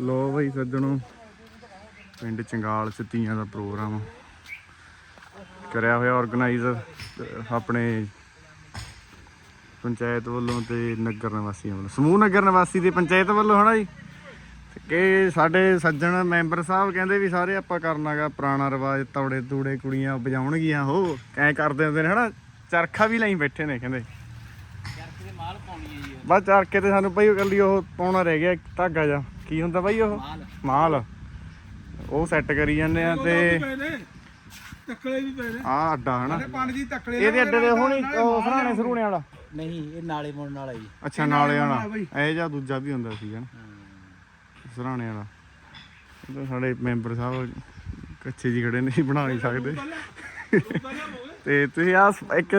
ਲੋ ਬਈ ਸੱਜਣੋ, ਪਿੰਡ ਚੰਗਾਲ ਚ ਤੀਆਂ ਦਾ ਪ੍ਰੋਗਰਾਮ। ਕਰਿਆ ਹੋਇਆ ਆਰਗੇਨਾਈਜ਼ ਆਪਣੇ ਪੰਚਾਇਤ ਵੱਲੋਂ ਤੇ ਨਗਰ ਨਿਵਾਸੀਆਂ ਵੱਲੋਂ। ਸਮੂਹ ਨਗਰ ਨਿਵਾਸੀ ਦੀ ਪੰਚਾਇਤ ਵੱਲੋਂ, ਹਨਾ ਜੀ? ਕਿ ਸਾਡੇ ਸੱਜਣ ਮੈਂਬਰ ਸਾਹਿਬ ਕਹਿੰਦੇ ਵੀ ਸਾਰੇ ਆਪਾਂ ਕਰਨਾਗਾ ਪੁਰਾਣਾ ਰਿਵਾਜ ਤੌੜੇ ਤੂੜੇ ਕੁੜੀਆਂ ਵਜਾਉਣਗੀਆਂ ਹੋ ਐ ਕਰਦੇ ਹੁੰਦੇ ਨੇ ਹਨਾ? ਚਰਖਾ ਵੀ ਲਈ ਬੈਠੇ ਨੇ ਕਹਿੰਦੇ। ਬਸ ਚਰਖੇ ਤੇ ਸਾਨੂੰ ਭਾਈ ਉਹ ਕੱਲੀ ਉਹ ਪਾਉਣਾ ਰਹਿ ਗਿਆ ਇੱਕ ਧਾਗਾ ਜਾ ਕੀ ਹੁੰਦਾ ਭਾਈ ਉਹ? ਮਾਲ। ਉਹ ਸੈੱਟ ਕਰੀ ਜਾਂਦੇ ਆ ਤੇ ਤੱਕਲੇ ਵੀ ਪਏ ਨੇ। ਆਹ ਅੱਡਾ ਹਨਾ? ਤੱਕਲੇ ਇਹਦੇ ਅੱਡੇ ਦੇ ਹੋਣੀ ਉਹ ਸਰਾਣੇ ਸਰੂਣੇ ਵਾਲਾ। ਨਹੀਂ ਇਹ ਨਾਲੇ ਮੁੰਨ ਵਾਲਾ ਜੀ। ਅੱਛਾ ਨਾਲੇ ਵਾਲਾ। ਇਹ ਜਾਂ ਦੂਜਾ ਵੀ ਹੁੰਦਾ ਸੀ ਹਨਾ ਸਰਾਣੇ ਵਾਲਾ। ਇਹ ਤਾਂ ਸਾਡੇ ਮੈਂਬਰ ਸਾਹਿਬ ਕੱਚੇ ਜੀ ਖੜੇ ਨਹੀਂ ਬਣਾ ਨਹੀਂ ਸਕਦੇ। ਤੇ ਤੁਸੀਂ ਆ ਇੱਕ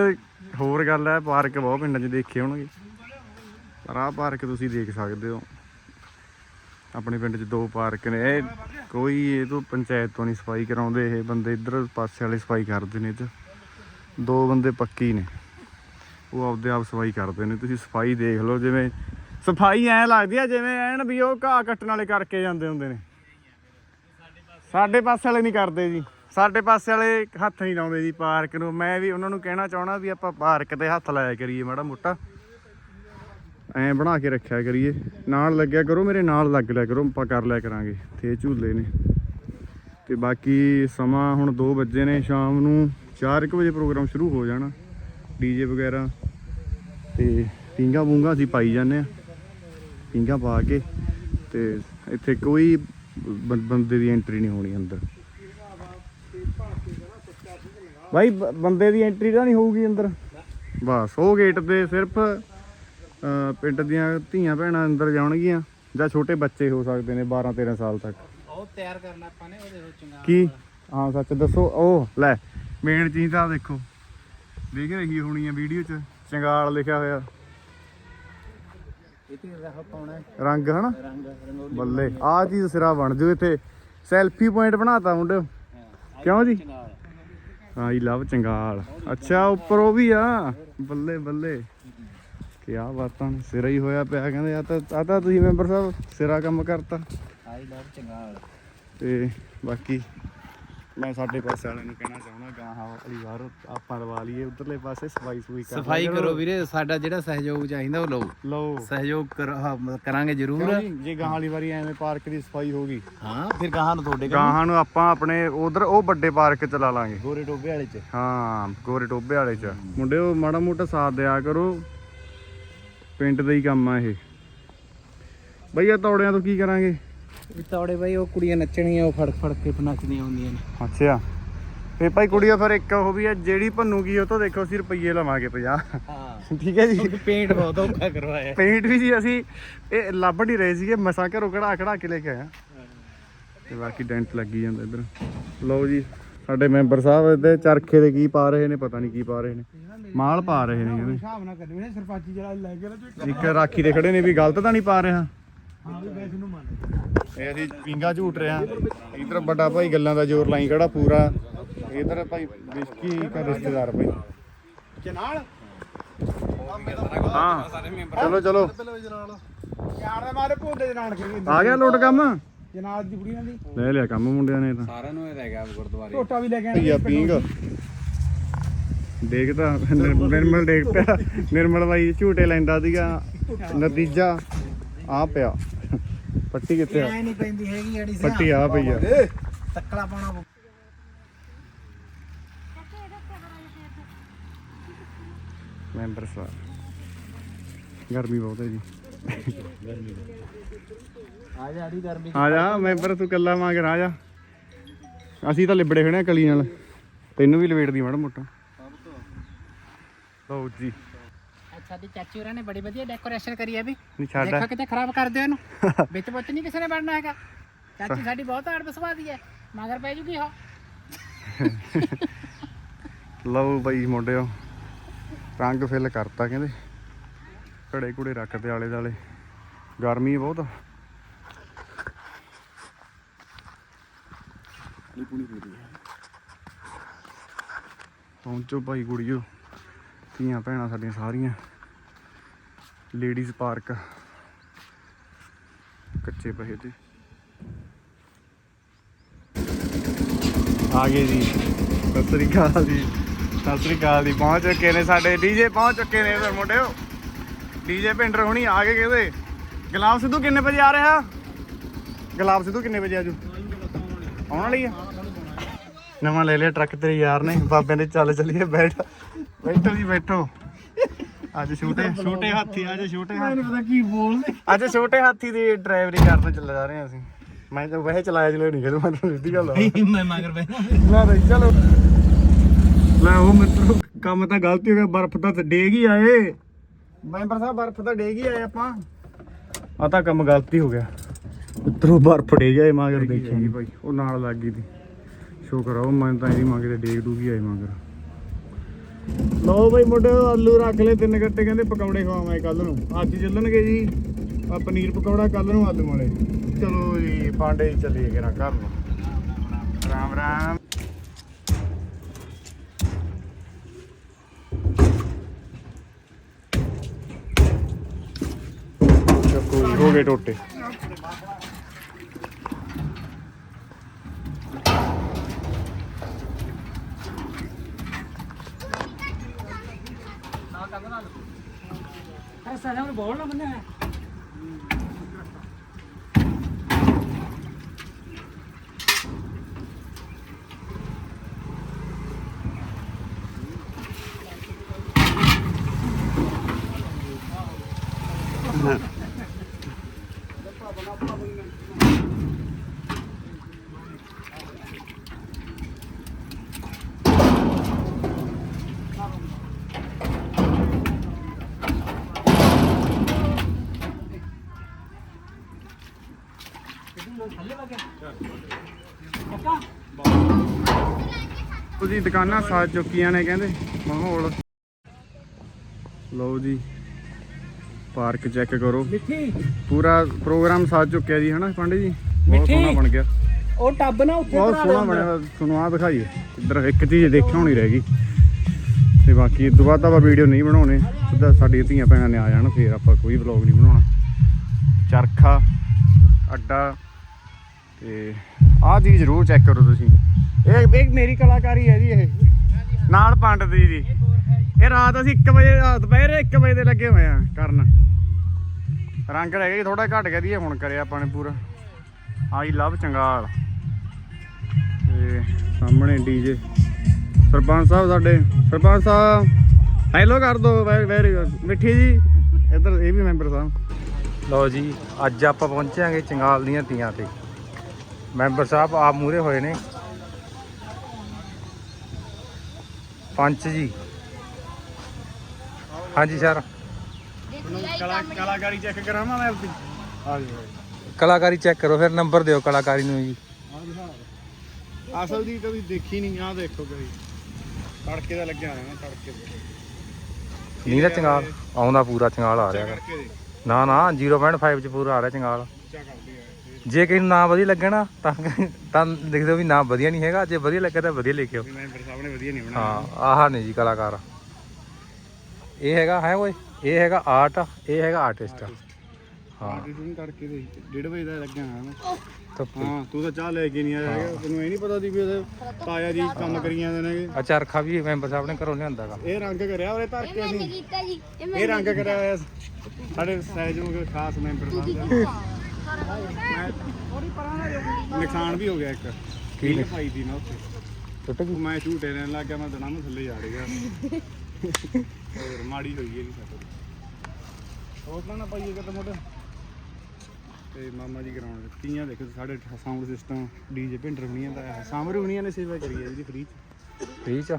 ਹੋਰ ਗੱਲ ਹੈ, ਪਾਰਕ ਬਹੁਤ ਪਿੰਡਾਂ 'ਚ ਦੇਖੇ ਹੋਣਗੇ। ਪਰ ਆਹ ਪਾਰਕ ਤੁਸੀਂ ਦੇਖ ਸਕਦੇ ਹੋ। ਆਪਣੇ ਪਿੰਡ 'ਚ ਦੋ ਪਾਰਕ ਨੇ। ਇਹ ਕੋਈ ਇਹ ਤੋਂ ਪੰਚਾਇਤ ਤੋਂ ਨਹੀਂ ਸਫ਼ਾਈ ਕਰਾਉਂਦੇ, ਇਹ ਬੰਦੇ ਇੱਧਰ ਪਾਸੇ ਵਾਲੇ ਸਫ਼ਾਈ ਕਰਦੇ ਨੇ ਤੇ ਦੋ ਬੰਦੇ ਪੱਕੀ ਨੇ। ਉਹ ਆਪਦੇ ਆਪ ਸਫ਼ਾਈ ਕਰਦੇ ਨੇ। ਤੁਸੀਂ ਸਫ਼ਾਈ ਦੇਖ ਲਓ, ਜਿਵੇਂ ਸਫ਼ਾਈ ਐ ਲੱਗਦੀ ਆ ਜਿਵੇਂ ਐਨ ਵੀ ਉਹ ਘਾਹ ਕੱਟਣ ਵਾਲੇ ਕਰਕੇ ਜਾਂਦੇ ਹੁੰਦੇ ਨੇ। ਸਾਡੇ ਪਾਸੇ ਵਾਲੇ ਨਹੀਂ ਕਰਦੇ ਜੀ। ਸਾਡੇ ਪਾਸੇ ਵਾਲੇ ਹੱਥ ਨਹੀਂ ਲਾਉਂਦੇ ਜੀ ਪਾਰਕ ਨੂੰ। ਮੈਂ ਵੀ ਉਹਨਾਂ ਨੂੰ ਕਹਿਣਾ ਚਾਹਣਾ ਵੀ ਆਪਾਂ ਪਾਰਕ ਤੇ ਹੱਥ ਲਾਇਆ ਕਰੀਏ ਮਾੜਾ ਮੋਟਾ। ਐਂ ਬਣਾ ਕੇ ਰੱਖਿਆ ਕਰੀਏ। ਨਾਲ ਲੱਗਿਆ ਕਰੋ, ਮੇਰੇ ਨਾਲ ਲੱਗ ਲਿਆ ਕਰੋ, ਆਪਾਂ ਕਰ ਲਿਆ ਕਰਾਂਗੇ। ਤੇ ਇਹ ਝੂਲੇ ਨੇ। ਤੇ ਬਾਕੀ ਸਮਾਂ ਹੁਣ 2 ਵਜੇ ਨੇ, ਸ਼ਾਮ ਨੂੰ 4:00 ਵਜੇ ਪ੍ਰੋਗਰਾਮ ਸ਼ੁਰੂ ਹੋ ਜਾਣਾ ਡੀਜੇ ਵਗੈਰਾ। ਤੇ ਪਿੰਗਾ ਬੂੰਗਾ ਅਸੀਂ ਪਾਈ ਜਾਂਦੇ ਆ। ਪਿੰਗਾ ਪਾ ਕੇ ਤੇ ਇੱਥੇ ਕੋਈ ਬੰਦੇ ਦੀ ਐਂਟਰੀ ਨਹੀਂ ਹੋਣੀ ਅੰਦਰ। ਭਾਈ ਬੰਦੇ ਦੀ ਐਂਟਰੀ ਤਾਂ ਨਹੀਂ ਹੋਊਗੀ ਅੰਦਰ। ਬਸ ਉਹ ਗੇਟ ਤੇ ਸਿਰਫ ਪਿੰਡ ਦੀਆਂ ਧੀਆਂ ਭੈਣਾਂ ਅੰਦਰ ਜਾਣਗੀਆਂ ਜਾਂ ਛੋਟੇ ਬੱਚੇ ਹੋ ਸਕਦੇ ਨੇ 12 13 ਸਾਲ ਤੱਕ। ਉਹ ਤਿਆਰ ਕਰਨਾ ਆਪਾਂ ਨੇ ਉਹਦੇ ਵਿੱਚ ਚੰਗਾ ਕੀ? ਹਾਂ ਸੱਚ ਦੱਸੋ। ਉਹ ਲੈ ਮੇਨ ਚੀਜ਼ ਤਾਂ ਦੇਖੋ। ਦੇਖ ਰਹੀ ਹੋਣੀ ਆ ਵੀਡੀਓ 'ਚ ਚੰਗਾਲ ਲਿਖਿਆ ਹੋਇਆ। ਰਹ ਪਾਉਣਾ ਹੈ, ਰੰਗ ਹਨਾ? ਰੰਗ ਰੰਗੋਲੀ ਬੱਲੇ ਆਹ ਚੀਜ਼ ਸਿਰਾ ਬਣ ਜੂ ਇੱਥੇ। ਸੈਲਫੀ ਪੁਆਇੰਟ ਬਣਾਤਾ ਮੁੰਡੇ। ਕਿਉਂ ਜੀ? ਨਾਲ ਆਈ ਲਵ ਚੰਗਾਲ। ਅੱਛਾ ਉੱਪਰ ਉਹ ਵੀ ਆ। ਬੱਲੇ ਬੱਲੇ। ਕੀ ਆ ਬਾਤਾਂ ਨੇ, ਸਿਰਾ ਹੀ ਹੋਇਆ ਪਿਆ ਕਹਿੰਦੇ ਆ ਤਾਂ ਆ ਤਾਂ ਤੁਸੀਂ ਮੈਂਬਰ ਸਾਹਿਬ ਸਿਰਾ ਕੰਮ ਕਰਤਾ। I love Changal. ਤੇ ਬਾਕੀ ਮੈਂ ਸਾਡੇ ਪਾਸੇ ਵਾਲਿਆਂ ਨੂੰ ਕਹਿਣਾ ਚਾਹੁੰਦਾ ਗਾਹਾਂ ਵਾਲੀ ਵਾਰ ਆਪਾਂ ਲਵਾ ਲਈਏ ਉਧਰਲੇ ਪਾਸੇ ਸਫ਼ਾਈ ਸੁਈ ਕਰ ਸਫ਼ਾਈ ਕਰੋ ਵੀਰੇ ਸਾਡਾ ਜਿਹੜਾ ਸਹਿਯੋਗ ਚਾਹੀਦਾ ਉਹ ਲਓ। ਲਓ। ਸਹਿਯੋਗ ਕਰਾਂਗੇ ਜ਼ਰੂਰ। ਜੀ? ਗਾਹਾਂ ਵਾਲੀ ਵਾਰੀ ਐਵੇਂ ਪਾਰਕ ਦੀ ਸਫ਼ਾਈ ਹੋ ਗਈ। ਹਾਂ ਫਿਰ ਗਾਹਾਂ ਨੂੰ ਤੁਹਾਡੇ ਗਾਹਾਂ ਨੂੰ ਆਪਾਂ ਆਪਣੇ ਉਧਰ ਉਹ ਵੱਡੇ ਪਾਰਕ ਚ ਲਾ ਲਾਂਗੇ। ਗੋਰੇ ਟੋਬੇ ਵਾਲੇ ਚ। ਹਾਂ ਗੋਰੇ ਟੋਬੇ ਵਾਲੇ ਚ। ਮੁੰਡਿਓ ਮਾੜਾ ਮੋਟਾ ਸਾਥ ਦਿਆ ਕਰੋ। ਪਿੰਡ ਦਾ ਹੀ ਕੰਮ ਆ ਇਹ। ਬਈਆ ਤੌੜਿਆਂ ਤੋਂ ਕੀ ਕਰਾਂਗੇ? ਵੀ ਤੌੜੇ ਬਾਈ ਉਹ ਕੁੜੀਆਂ ਨੱਚਣੀਆਂ ਉਹ ਫੜ ਫੜ ਕੇ ਨੱਚਦੀਆਂ ਹੁੰਦੀਆਂ ਨੇ। ਅੱਛਾ। ਫੇ ਭਾਈ ਕੁੜੀਆਂ ਫਿਰ ਇੱਕ ਉਹ ਵੀ ਆ ਜਿਹੜੀ ਭੰਨੂਗੀ ਉਹ ਤੋਂ ਦੇਖੋ ਅਸੀਂ ਰੁਪਈਏ ਲਵਾਂਗੇ 50 ਹਾਂ। ਠੀਕ ਹੈ ਜੀ? ਪੇਂਟ ਬਹੁਤ ਔਖਾ ਕਰਵਾਇਆ। ਪੇਂਟ ਵੀ ਜੀ ਅਸੀਂ ਇਹ ਲੱਭ ਨਹੀਂ ਰਹੇ ਸੀਗੇ ਮਸਾਂ ਘਰੋਂ ਕਢਾ ਕਢਾ ਕੇ ਲੈ ਕੇ ਆਇਆ। ਤੇ ਬਾਕੀ ਡੈਂਟ ਲੱਗੀ ਜਾਂਦਾ ਇੱਧਰ। ਲਓ ਜੀ ਸਾਡੇ ਮੈਂਬਰ ਸਾਹਿਬ ਇਹਦੇ ਚਰਖੇ ਦੇ ਕੀ ਪਾ ਰਹੇ ਨੇ ਪਤਾ ਨਹੀਂ ਕੀ ਪਾ ਰਹੇ ਨੇ। ਮਾਲ ਪਾ ਰਹੇ ਨੇ ਕਹਿੰਦੇ। ਹਿਸਾਬ ਨਾ ਕਰਨੇ ਸਰਪੰਚੀ ਜਿਹੜਾ ਲੈ ਗਿਆ ਨਾ ਇੱਕ ਰਾਖੀ ਦੇ ਖੜੇ ਨੇ ਵੀ ਗਲਤ ਤਾਂ ਨਹੀਂ ਪਾ ਰਿਹਾ ਨੂੰ ਇਹ ਅਸੀਂ ਪਿੰਗਾ ਝੂਟ ਰਹੇ ਹਾਂ। ਇਧਰ ਵੱਡਾ ਭਾਈ ਗੱਲਾਂ ਦਾ ਜ਼ੋਰ ਲਾਈ ਕਿਹੜਾ ਪੂਰਾ। ਇਧਰ ਭਾਈ ਬਿਸਕੀ ਦਾ ਰਿਸ਼ਤੇਦਾਰ ਭਾਈ। ਜਨਾਲ ਹਾਂ। ਚਲੋ ਚਲੋ। ਯਾਰ ਦੇ ਮਾਰੇ ਭੁੰਦੇ ਜਨਾਲ ਕਰੀ ਆ ਗਿਆ ਲੋਟ ਕੰਮ? ਜਨਾਲ ਦੀ ਬੁੜੀ ਨਾਲ ਦੀ। ਲੈ ਲਿਆ ਕੰਮ ਮੁੰਡਿਆਂ ਨੇ ਤਾਂ। ਸਾਰਿਆਂ ਨੂੰ ਇਹ ਰਹਿ ਗਿਆ ਗੁਰਦੁਆਰੇ। ਟੋਟਾ ਵੀ ਲੈ ਕੇ ਭਈਆ ਪਿੰਗ ਦੇਖਦਾ ਨਿਰ- ਨਿਰਮਲ ਦੇਖ ਪਿਆ। ਨਿਰਮਲ ਬਾਈ ਝੂਟੇ ਲੈਂਦਾ ਸੀਗਾ। ਨਤੀਜਾ। ਆ ਪਿਆ। ਪੱਟੀ ਕਿੱਥੇ ਆ? ਐ ਨਹੀਂ ਪੈਂਦੀ ਹੈਗੀ ਜਿਹੜੀ ਪੱਟੀ ਆ ਪਈ ਆ। ਤੱਕਲਾ ਪਾਉਣਾ ਪਊ। ਮੈਂਬਰ ਸਾਹਿਬ। ਗਰਮੀ ਬਹੁਤ ਹੈ ਜੀ। ਆ ਜਾ ਅੜੀ ਗਰਮੀ। ਆ ਜਾ ਮੈਂਬਰ ਤੂੰ ਕੱਲਾ ਮੰਗ ਆ ਜਾ। ਅਸੀਂ ਤਾਂ ਲਿਬੜੇ ਹੋਣੇ ਆ ਕਲੀ ਨਾਲ। ਤੈਨੂੰ ਵੀ ਲਵੇੜਦੀ ਮਾੜਾ ਮੋਟਾ। ਲਓ ਜੀ। ਸਾਡੀ ਚਾਚੀ ਹੋਰਾਂ ਨੇ ਬੜੀ ਵਧੀਆ ਡੈਕੋਰੇਸ਼ਨ ਕਰੀ ਹੈ ਵੀ। ਨਹੀਂ ਛੱਡ ਦੇਖੋ ਕਿਤੇ ਖਰਾਬ ਕਰ ਦਿਓ ਇਹਨੂੰ। ਵਿੱਚ ਵਿੱਚ ਨਹੀਂ ਕਿਸੇ ਨੇ ਵੜਨਾ ਹੈਗਾ। ਚਾਚੀ ਸਾਡੀ ਬਹੁਤ ਆੜ ਬਸਵਾਦੀ ਹੈ ਮਗਰ ਪੈ ਜੂਗੀ ਉਹ। ਲਓ ਬਈ ਮੁੰਡਿਓ ਰੰਗ ਫਿਲ ਕਰਤਾ ਕਹਿੰਦੇ। ਘੜੇ ਕੁੜੇ ਰੱਖਦੇ ਆਲੇ ਦਾਲੇ ਗਰਮੀ ਬਹੁਤ ਆ। ਪਹੁੰਚੋ ਭਾਈ ਕੁੜੀਓ ਧੀਆਂ ਭੈਣਾਂ ਸਾਡੀਆਂ ਸਾਰੀਆਂ। Ladies park. ਕੱਚੇ ਪਹੇ ਤੇ। ਆ ਗਏ ਜੀ। ਸਤਿ ਸ੍ਰੀ ਅਕਾਲ ਜੀ। ਸਤਿ ਸ੍ਰੀ ਅਕਾਲ ਜੀ। ਪਹੁੰਚ ਚੁੱਕੇ ਨੇ ਸਾਡੇ। ਡੀਜੇ ਪਹੁੰਚ ਚੁੱਕੇ ਨੇ ਫਿਰ ਮੁੰਡਿਓ। ਡੀਜੇ ਪਿੰਡਰ ਹੁਣੀ ਆ ਗਏ ਕਿਹਦੇ ਗੁਲਾਬ ਸਿੱਧੂ ਕਿੰਨੇ ਵਜੇ ਆ ਰਿਹਾ? ਗੁਲਾਬ ਸਿੱਧੂ ਕਿੰਨੇ ਵਜੇ ਆਜੂ ਆਉਣ ਵਾਲੀ ਆ। ਨਵਾਂ ਲੈ ਲਿਆ ਟਰੱਕ ਤੇਰੇ ਯਾਰ ਨੇ। ਬਾਬੇ ਦੇ ਚੱਲ ਚੱਲੀਏ ਬੈਠ। ਬੈਠੋ ਜੀ, ਬੈਠੋ। ਅੱਜ ਛੋਟੇ ਛੋਟੇ ਹਾਥੀ ਅੱਜ ਛੋਟੇ ਹਾਥੀ। ਪਤਾ ਕੀ ਬੋਲਦੇ। ਅੱਜ ਛੋਟੇ ਹਾਥੀ ਦੀ ਡਰਾਈਵਰੀ ਕਰਨ ਚੱਲ ਜਾ ਰਹੇ ਹਾਂ ਅਸੀਂ। ਮੈਂ ਤਾਂ ਵੈਸੇ ਚਲਾਇਆ ਚਲੇ ਨਹੀਂ ਕਰਦਾ ਮੈਂ ਸਿੱਧੀ ਗੱਲ ਆ। ਮੈਂ ਮਗਰ ਬੈਠਾ ਲੈ ਬਈ ਚਲੋ। ਲੈ ਉਹ ਮਿੱਤਰੋ ਕੰਮ ਤਾਂ ਗਲਤੀ ਹੋ ਗਿਆ ਬਰਫ਼ ਤਾਂ ਡੇਗ ਹੀ ਆਏ। ਮੈਂਬਰ ਸਾਹਿਬ ਬਰਫ਼ ਤਾਂ ਡੇਗ ਹੀ ਆਏ ਆਪਾਂ। ਆ ਤਾਂ ਕੰਮ ਗਲਤੀ ਹੋ ਗਿਆ। ਮਿੱਤਰੋ ਬਰਫ਼ ਡੇ ਗਏ ਮਗਰ ਦੇਖੀ ਭਾਈ ਉਹ ਨਾਲ ਲੱਗ ਗਈ ਸੀ ਸ਼ੁਕਰ ਆ ਉਹ ਮੈਂ ਤਾਂ ਇਹਦੀ ਮੰਗ ਤੇ ਡੇਗ ਡੂਗੀ ਆਏ ਮਗਰ। ਲਓ ਬਈ ਮੁੰਡੇ, ਆਲੂ ਰੱਖ ਲੈ ਤਿੰਨ ਗੱਟੇ, ਕਹਿੰਦੇ ਪਕੌੜੇ ਖਵਾਵਾਂਗੇ ਕੱਲ ਨੂੰ। ਅੱਜ ਚੱਲਣਗੇ ਜੀ ਆ ਪਨੀਰ ਪਕੌੜਾ ਕੱਲ ਨੂੰ ਆਲੂ ਵਾਲੇ। ਚਲੋ ਜੀ ਪਾਂਡੇ ਹੀ ਚੱਲੀਏ ਕਿਰਾ ਘਰ ਨੂੰ। ਰਾਮ ਰਾਮ। ਚੱਕੋ ਹੋ ਗਏ ਟੋਟੇ। ਅਰੇ ਸਾਡਾ ਨੂੰ ਬੋਲ ਨਾ ਬੰਨਿਆ ਤੁਸੀਂ ਦੁਕਾਨਾਂ ਸਾਜ ਚੁੱਕੀਆਂ ਨੇ ਕਹਿੰਦੇ ਮਾਹੌਲ। ਲਓ ਜੀ ਪਾਰਕ ਚੈੱਕ ਕਰੋ। ਮਿੱਠੀ। ਪੂਰਾ ਪ੍ਰੋਗਰਾਮ ਸਾਜ ਚੁੱਕਿਆ ਜੀ ਹਨਾ ਪਾਂਡੇ ਜੀ? ਬਹੁਤ ਮਿੱਠੀ। ਸੋਹਣਾ ਬਣ ਗਿਆ। ਉਹ ਟੱਬ ਨਾ ਉੱਥੇ ਬਹੁਤ ਸੋਹਣਾ ਬਣਿਆ ਹੋਇਆ। ਤੁਹਾਨੂੰ ਆ ਦਿਖਾਈਏ। ਇੱਧਰ ਇੱਕ ਚੀਜ਼ ਦੇਖਿਆ ਹੋਣੀ ਰਹਿ ਗਈ। ਤੇ ਬਾਕੀ ਇਸ ਤੋਂ ਬਾਅਦ ਤਾਂ ਆਪਾਂ ਵੀਡੀਓ ਨਹੀਂ ਬਣਾਉਣੇ। ਸਿੱਧਾ ਸਾਡੀਆਂ ਧੀਆਂ ਭੈਣਾਂ ਨੇ ਆ ਜਾਣ ਫੇਰ ਆਪਾਂ ਕੋਈ ਵਲੌਗ ਨਹੀਂ ਬਣਾਉਣਾ। ਚਰਖਾ ਅੱਡਾ। ਤੇ ਆਹ ਚੀਜ਼ ਜ਼ਰੂਰ ਚੈੱਕ ਕਰੋ ਤੁਸੀਂ। ਇਹ ਇਹ ਮੇਰੀ ਕਲਾਕਾਰੀ ਹੈ ਜੀ ਇਹ। ਨਾਲ ਪੰਡਤ ਜੀ ਦੀ। ਇਹ ਰਾਤ ਅਸੀਂ 1 ਵਜੇ ਰਾਤ ਦੁਪਹਿਰੇ 1 ਵਜੇ ਦੇ ਲੱਗੇ ਹੋਏ ਆ ਕਰਨ। ਰੰਗ ਰਹਿ ਗਿਆ ਥੋੜਾ ਘਟ ਗਿਆ ਦੀ ਹੁਣ ਕਰਿਆ ਆਪਾਂ ਨੇ ਪੂਰਾ। I love Changal. ਤੇ ਸਾਹਮਣੇ ਡੀਜੇ ਸਰਪੰਚ ਸਾਹਿਬ ਸਾਡੇ। ਸਰਪੰਚ ਸਾਹਿਬ ਹੈਲੋ ਕਰ ਦੋ ਵੈਰੀ ਮਿੱਠੀ ਜੀ, ਇੱਧਰ ਇਹ ਵੀ ਮੈਂਬਰ ਸਾਹਿਬ। ਲਓ ਜੀ, ਅੱਜ ਆਪਾਂ ਪਹੁੰਚਾਂਗੇ ਚੰਗਾਲ ਦੀਆਂ ਤੀਆਂ ਤੇ। ਮੈਂਬਰ ਸਾਹਿਬ ਆਪ ਮੂਰੇ ਹੋਏ ਨੇ। ਪੰਚ ਜੀ। ਹਾਂਜੀ ਸਰ। ਕਲਾਕਾਰੀ ਚੈੱਕ ਕਰਾਵਾਂ ਮੈਂ ਆਪਣੀ? ਆ ਜੀ ਕਲਾਕਾਰੀ ਚੈੱਕ ਕਰੋ ਫਿਰ ਨੰਬਰ ਦਿਓ ਕਲਾਕਾਰੀ ਨੂੰ ਜੀ। ਅਸਲ ਦੀ ਕਦੀ ਦੇਖੀ ਨਹੀਂ ਆ ਦੇਖੋ ਕਦੀ। ਤੜਕੇ ਦਾ ਲੱਗਿਆ ਹੋਇਆ ਨਾ ਤੜਕੇ ਦੇ। ਨਹੀਂ ਚੰਗਾਲ ਆਉਂਦਾ ਪੂਰਾ ਚੰਗਾਲ ਆ ਰਿਹਾ। ਗਾ। ਤੜਕੇ ਦੇ। ਨਾ ਨਾ 0.5 ਚ ਪੂਰਾ ਆ ਰਿਹਾ ਚੰਗਾਲ। ਚਾ ਕਰਦੀ ਹੈ ਜੇ ਕਿਸੇ ਨੂੰ ਨਾ ਵਧੀਆ ਲੱਗਣਾ ਤਾਂ ਤਾਂ ਲਿਖ ਦਿਓ ਵੀ ਨਾ ਵਧੀਆ ਨਹੀਂ ਹੈਗਾ। ਜੇ ਵਧੀਆ ਲੱਗਾ ਤਾਂ ਵਧੀਆ ਲਿਖਿਓ। ਵੀ ਮੈਂਬਰ ਸਾਹਿਬ ਨੇ ਵਧੀਆ ਨਹੀਂ ਬਣਾਇਆ ਹਾਂ ਆਹ ਨੇ ਜੀ ਕਲਾਕਾਰ। ਇਹ ਹੈਗਾ ਹੈ ਓਏ? ਇਹ ਹੈਗਾ ਆਰਟ ਇਹ ਹੈਗਾ ਆਰਟਿਸਟ ਹਾਂ। ਨੂੰ ਤੜਕੇ ਦੇ 1:30 ਵਜੇ ਦਾ ਲੱਗਿਆ ਨਾ। ਹਾਂ ਤੂੰ ਤਾਂ ਚਾਹ ਲੈ ਕੇ ਨਹੀਂ ਆਇਆ ਹੈਗਾ। ਤੈਨੂੰ ਇਹ ਨਹੀਂ ਪਤਾ ਸੀ ਵੀ ਉਹਦੇ ਤਾਇਆ ਜੀ ਕੰਮ ਕਰੀ ਜਾਂਦੇ ਨੇਗੇ ਆ ਚਰਖਾ ਵੀ ਮੈਂਬਰ ਸਾਹਿਬ ਨੇ ਘਰੋਂ ਲਿਆਂਦਾਗਾ ਇਹ ਰੰਗ ਕਰਿਆ ਉਹਦੇ ਧਰ ਕੇ ਅਸੀਂ। ਇਹ ਇਹ ਰੰਗ ਕਰਿਆ ਹੋਇਆ ਸਾਡੇ ਸਹਿਯੋਗ ਖਾਸ ਮੈਂਬਰ ਸਾਹਿਬ ਦਾ। ਨੁਕਸਾਨ ਵੀ ਹੋ ਗਿਆ ਇੱਕ। ਕੀ ਕੀ ਭਾਈ ਦੀ ਨਾ ਉੱਥੇ। ਟੁੱਟ ਗਈ? ਮੈਂ ਝੂਟੇ ਲੈਣ ਲੱਗ ਗਿਆ ਮੈਂ ਦਣਾ ਨੂੰ ਥੱਲੇ ਜਾ ਰਿਹਾ। ਹੋਰ ਮਾੜੀ ਹੋਈ ਨਹੀਂ ਸਾਡੇ ਹੋਰ ਤਾਂ ਨਾ ਪਾਈਏ ਕਿਤੇ ਮੋਟੇ ਤੇ ਮਾਮਾ ਜੀ ਕਰਾਉਣ ਤੀਆਂ ਦੇਖੋ ਸਾਡੇ ਸਾਊਂਡ ਸਿਸਟਮ ਡੀਜੇ ਭਿੰਡਰ ਹੁਣੀਆਂ ਦਾ ਸਾਮਰ ਹੁਣੀਆਂ ਨੇ ਸੇਵਾ ਕਰੀ ਹੈ ਇਹਦੀ ਫ੍ਰੀ ਚ। ਫ੍ਰੀ ਚ?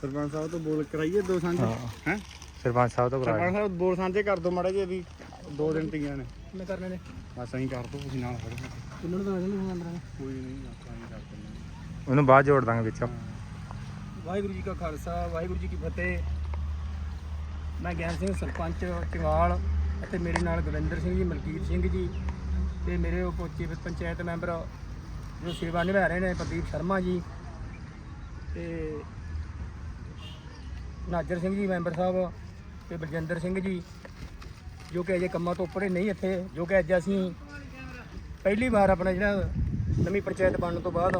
ਸਰਪੰਚ ਸਾਹਿਬ ਤੋਂ ਬੋਲ ਕਰਾਈਏ ਦੋ ਸਾਂਝੇ? ਹਾਂ। ਸਰਪੰਚ ਸਾਹਿਬ ਤੋਂ ਕਰਾਇਆ ਸਰਪੰਚ ਸਾਹਿਬ ਬੋਲ ਸਾਂਝੇ ਕਰ ਦੋ ਮਾੜੇ ਜਿਹੇ ਵੀ। ਦੋ ਦਿਨ ਤੀਆਂ ਨੇ। ਮੈਂ ਕਰਨੇ ਨੇ? ਬਸ ਅਸੀਂ ਕਰ ਦੋ ਤੁਸੀਂ ਨਾਲ ਖੜੋ ਕਿੰਨੂ ਨੂੰ ਤਾਂ ਨਹੀਂ ਅੰਦਰ ਕੋਈ ਨਹੀਂ ਆਪਾਂ ਹੀ ਕਰ ਦਿੰਦੇ ਉਹਨੂੰ ਬਾਅਦ ਜੋੜ ਦਾਂਗੇ ਵਿੱਚ। ਵਾਹਿਗੁਰੂ ਜੀ ਕਾ ਖਾਲਸਾ ਵਾਹਿਗੁਰੂ ਜੀ ਕੀ ਫਤਿਹ। ਮੈਂ ਗਿਆਨ ਸਿੰਘ ਸਰਪੰਚ ਟਿਵਾਲ ਅਤੇ ਮੇਰੇ ਨਾਲ ਗਵਿੰਦਰ ਸਿੰਘ ਜੀ ਮਲਕੀਤ ਸਿੰਘ ਜੀ ਤੇ ਮੇਰੇ ਉਹ ਪੋਚੇ ਪੰਚਾਇਤ ਮੈਂਬਰ ਜੋ ਸੇਵਾ ਨਿਭਾ ਰਹੇ ਨੇ ਪ੍ਰਦੀਪ ਸ਼ਰਮਾ ਜੀ ਤੇ ਨਾਜਰ ਸਿੰਘ ਜੀ ਮੈਂਬਰ ਸਾਹਿਬ ਤੇ ਬਲਜਿੰਦਰ ਸਿੰਘ ਜੀ। ਜੋ ਕਿ ਅਜੇ ਕੰਮਾਂ ਤੋਂ ਉੱਪਰ ਨਹੀਂ ਇੱਥੇ, ਜੋ ਕਿ ਅੱਜ ਅਸੀਂ ਪਹਿਲੀ ਵਾਰ ਆਪਣਾ ਜਿਹੜਾ ਨਵੀਂ ਪੰਚਾਇਤ ਬਣਨ ਤੋਂ ਬਾਅਦ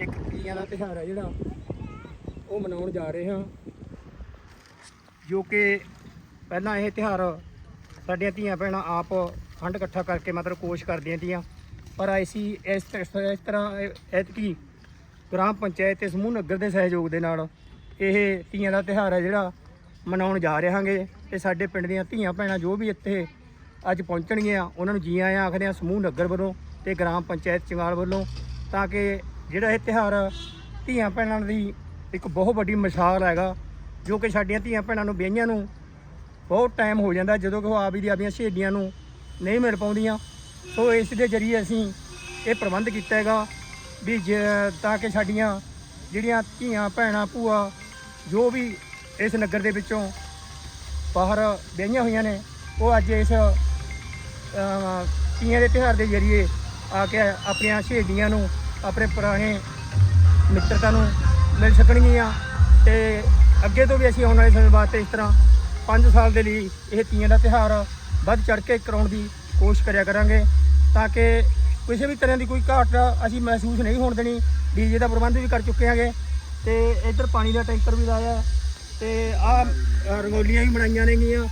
ਇੱਕ ਤੀਆਂ ਦਾ ਤਿਉਹਾਰ ਹੈ ਜਿਹੜਾ, ਉਹ ਮਨਾਉਣ ਜਾ ਰਹੇ ਹਾਂ। ਜੋ ਕਿ ਪਹਿਲਾਂ ਇਹ ਤਿਉਹਾਰ ਸਾਡੀਆਂ ਧੀਆਂ ਭੈਣਾਂ ਆਪ ਫੰਡ ਇਕੱਠਾ ਕਰਕੇ ਮਤਲਬ ਕੋਸ਼ਿਸ਼ ਕਰਦੀਆਂ ਤੀਆਂ, ਪਰ ਅਸੀਂ ਇਸ ਤਰ੍ਹਾਂ ਇਹ- ਐਤਕੀ ਗ੍ਰਾਮ ਪੰਚਾਇਤ ਤੇ ਸਮੂਹ ਨਗਰ ਦੇ ਸਹਿਯੋਗ ਦੇ ਨਾਲ ਇਹ ਧੀਆਂ ਦਾ ਤਿਉਹਾਰ ਹੈ ਜਿਹੜਾ ਮਨਾਉਣ ਜਾ ਰਹੇ ਹਾਂਗੇ ਤੇ ਸਾਡੇ ਪਿੰਡ ਦੀਆਂ ਧੀਆਂ ਭੈਣਾਂ ਜੋ ਵੀ ਇੱਥੇ ਅੱਜ ਪਹੁੰਚਣਗੀਆਂ, ਉਹਨਾਂ ਨੂੰ ਜੀ ਆਇਆਂ ਆਖਦੇ ਆ ਸਮੂਹ ਨਗਰ ਵੱਲੋਂ ਤੇ ਗ੍ਰਾਮ ਪੰਚਾਇਤ ਚੰਗਾਲ ਵੱਲੋਂ ਤਾਂ ਕਿ ਜਿਹੜਾ ਇਹ ਤਿਉਹਾਰ ਧੀਆਂ ਭੈਣਾਂ ਦੀ ਇੱਕ ਬਹੁਤ ਵੱਡੀ ਮਿਸਾਲ ਹੈਗਾ, ਜੋ ਕਿ ਸਾਡੀਆਂ ਧੀਆਂ ਭੈਣਾਂ ਨੂੰ ਵਿਆਹੀਆਂ ਨੂੰ ਬਹੁਤ ਟਾਈਮ ਹੋ ਜਾਂਦਾ, ਜਦੋਂ ਕਿ ਉਹ ਆਪ ਹੀ ਦੀ ਆਪਣੀਆਂ ਸ਼ਹੀਦੀਆਂ ਨੂੰ ਨਹੀਂ ਮਿਲ ਪਾਉਂਦੀਆਂ। ਸੋ ਇਸ ਦੇ ਜ਼ਰੀਏ ਅਸੀਂ ਇਹ ਪ੍ਰਬੰਧ ਕੀਤਾ ਹੈਗਾ ਵੀ ਜ- ਤਾਂ ਕਿ ਸਾਡੀਆਂ ਜਿਹੜੀਆਂ ਧੀਆਂ ਭੈਣਾਂ ਭੂਆ ਜੋ ਵੀ ਇਸ ਨਗਰ ਦੇ ਵਿੱਚੋਂ ਬਾਹਰ ਵਿਆਹੀਆਂ ਹੋਈਆਂ ਨੇ, ਉਹ ਅੱਜ ਇਸ ਤੀਆਂ ਦੇ ਤਿਉਹਾਰ ਦੇ ਜ਼ਰੀਏ ਆ ਕੇ ਆਪਣੀਆਂ ਸ਼ਹੀਦੀਆਂ ਨੂੰ, ਆਪਣੇ ਪੁਰਾਣੇ ਮਿੱਤਰਤਾ ਨੂੰ ਮਿਲ ਸਕਣਗੀਆਂ ਤੇ ਅੱਗੇ ਤੋਂ ਵੀ ਅਸੀਂ ਆਉਣ ਵਾਲੇ ਸਮੇਂ ਵਾਸਤੇ ਇਸ ਤਰ੍ਹਾਂ 5 ਸਾਲ ਦੇ ਲਈ ਇਹ ਤੀਆਂ ਦਾ ਤਿਉਹਾਰ ਵੱਧ ਚੜ ਕੇ ਕਰਾਉਣ ਦੀ ਕੋਸ਼ਿਸ਼ ਕਰਿਆ ਕਰਾਂਗੇ ਤਾਂ ਕਿ ਕਿਸੇ ਵੀ ਤਰ੍ਹਾਂ ਦੀ ਕੋਈ ਘਾਟ ਅਸੀਂ ਮਹਿਸੂਸ ਨਹੀਂ ਹੋਣ ਦੇਣੀ ਡੀਜੇ ਦਾ ਪ੍ਰਬੰਧ ਵੀ ਕਰ ਚੁੱਕੇ ਹਾਂਗੇ ਤੇ ਇੱਧਰ ਪਾਣੀ ਦਾ ਟੈਂਕਰ ਵੀ ਲਾਇਆ। ਤੇ ਆ ਰੰਗੋਲੀਆਂ ਵੀ ਬਣਾਈਆਂ ਨੇਗੀਆਂ।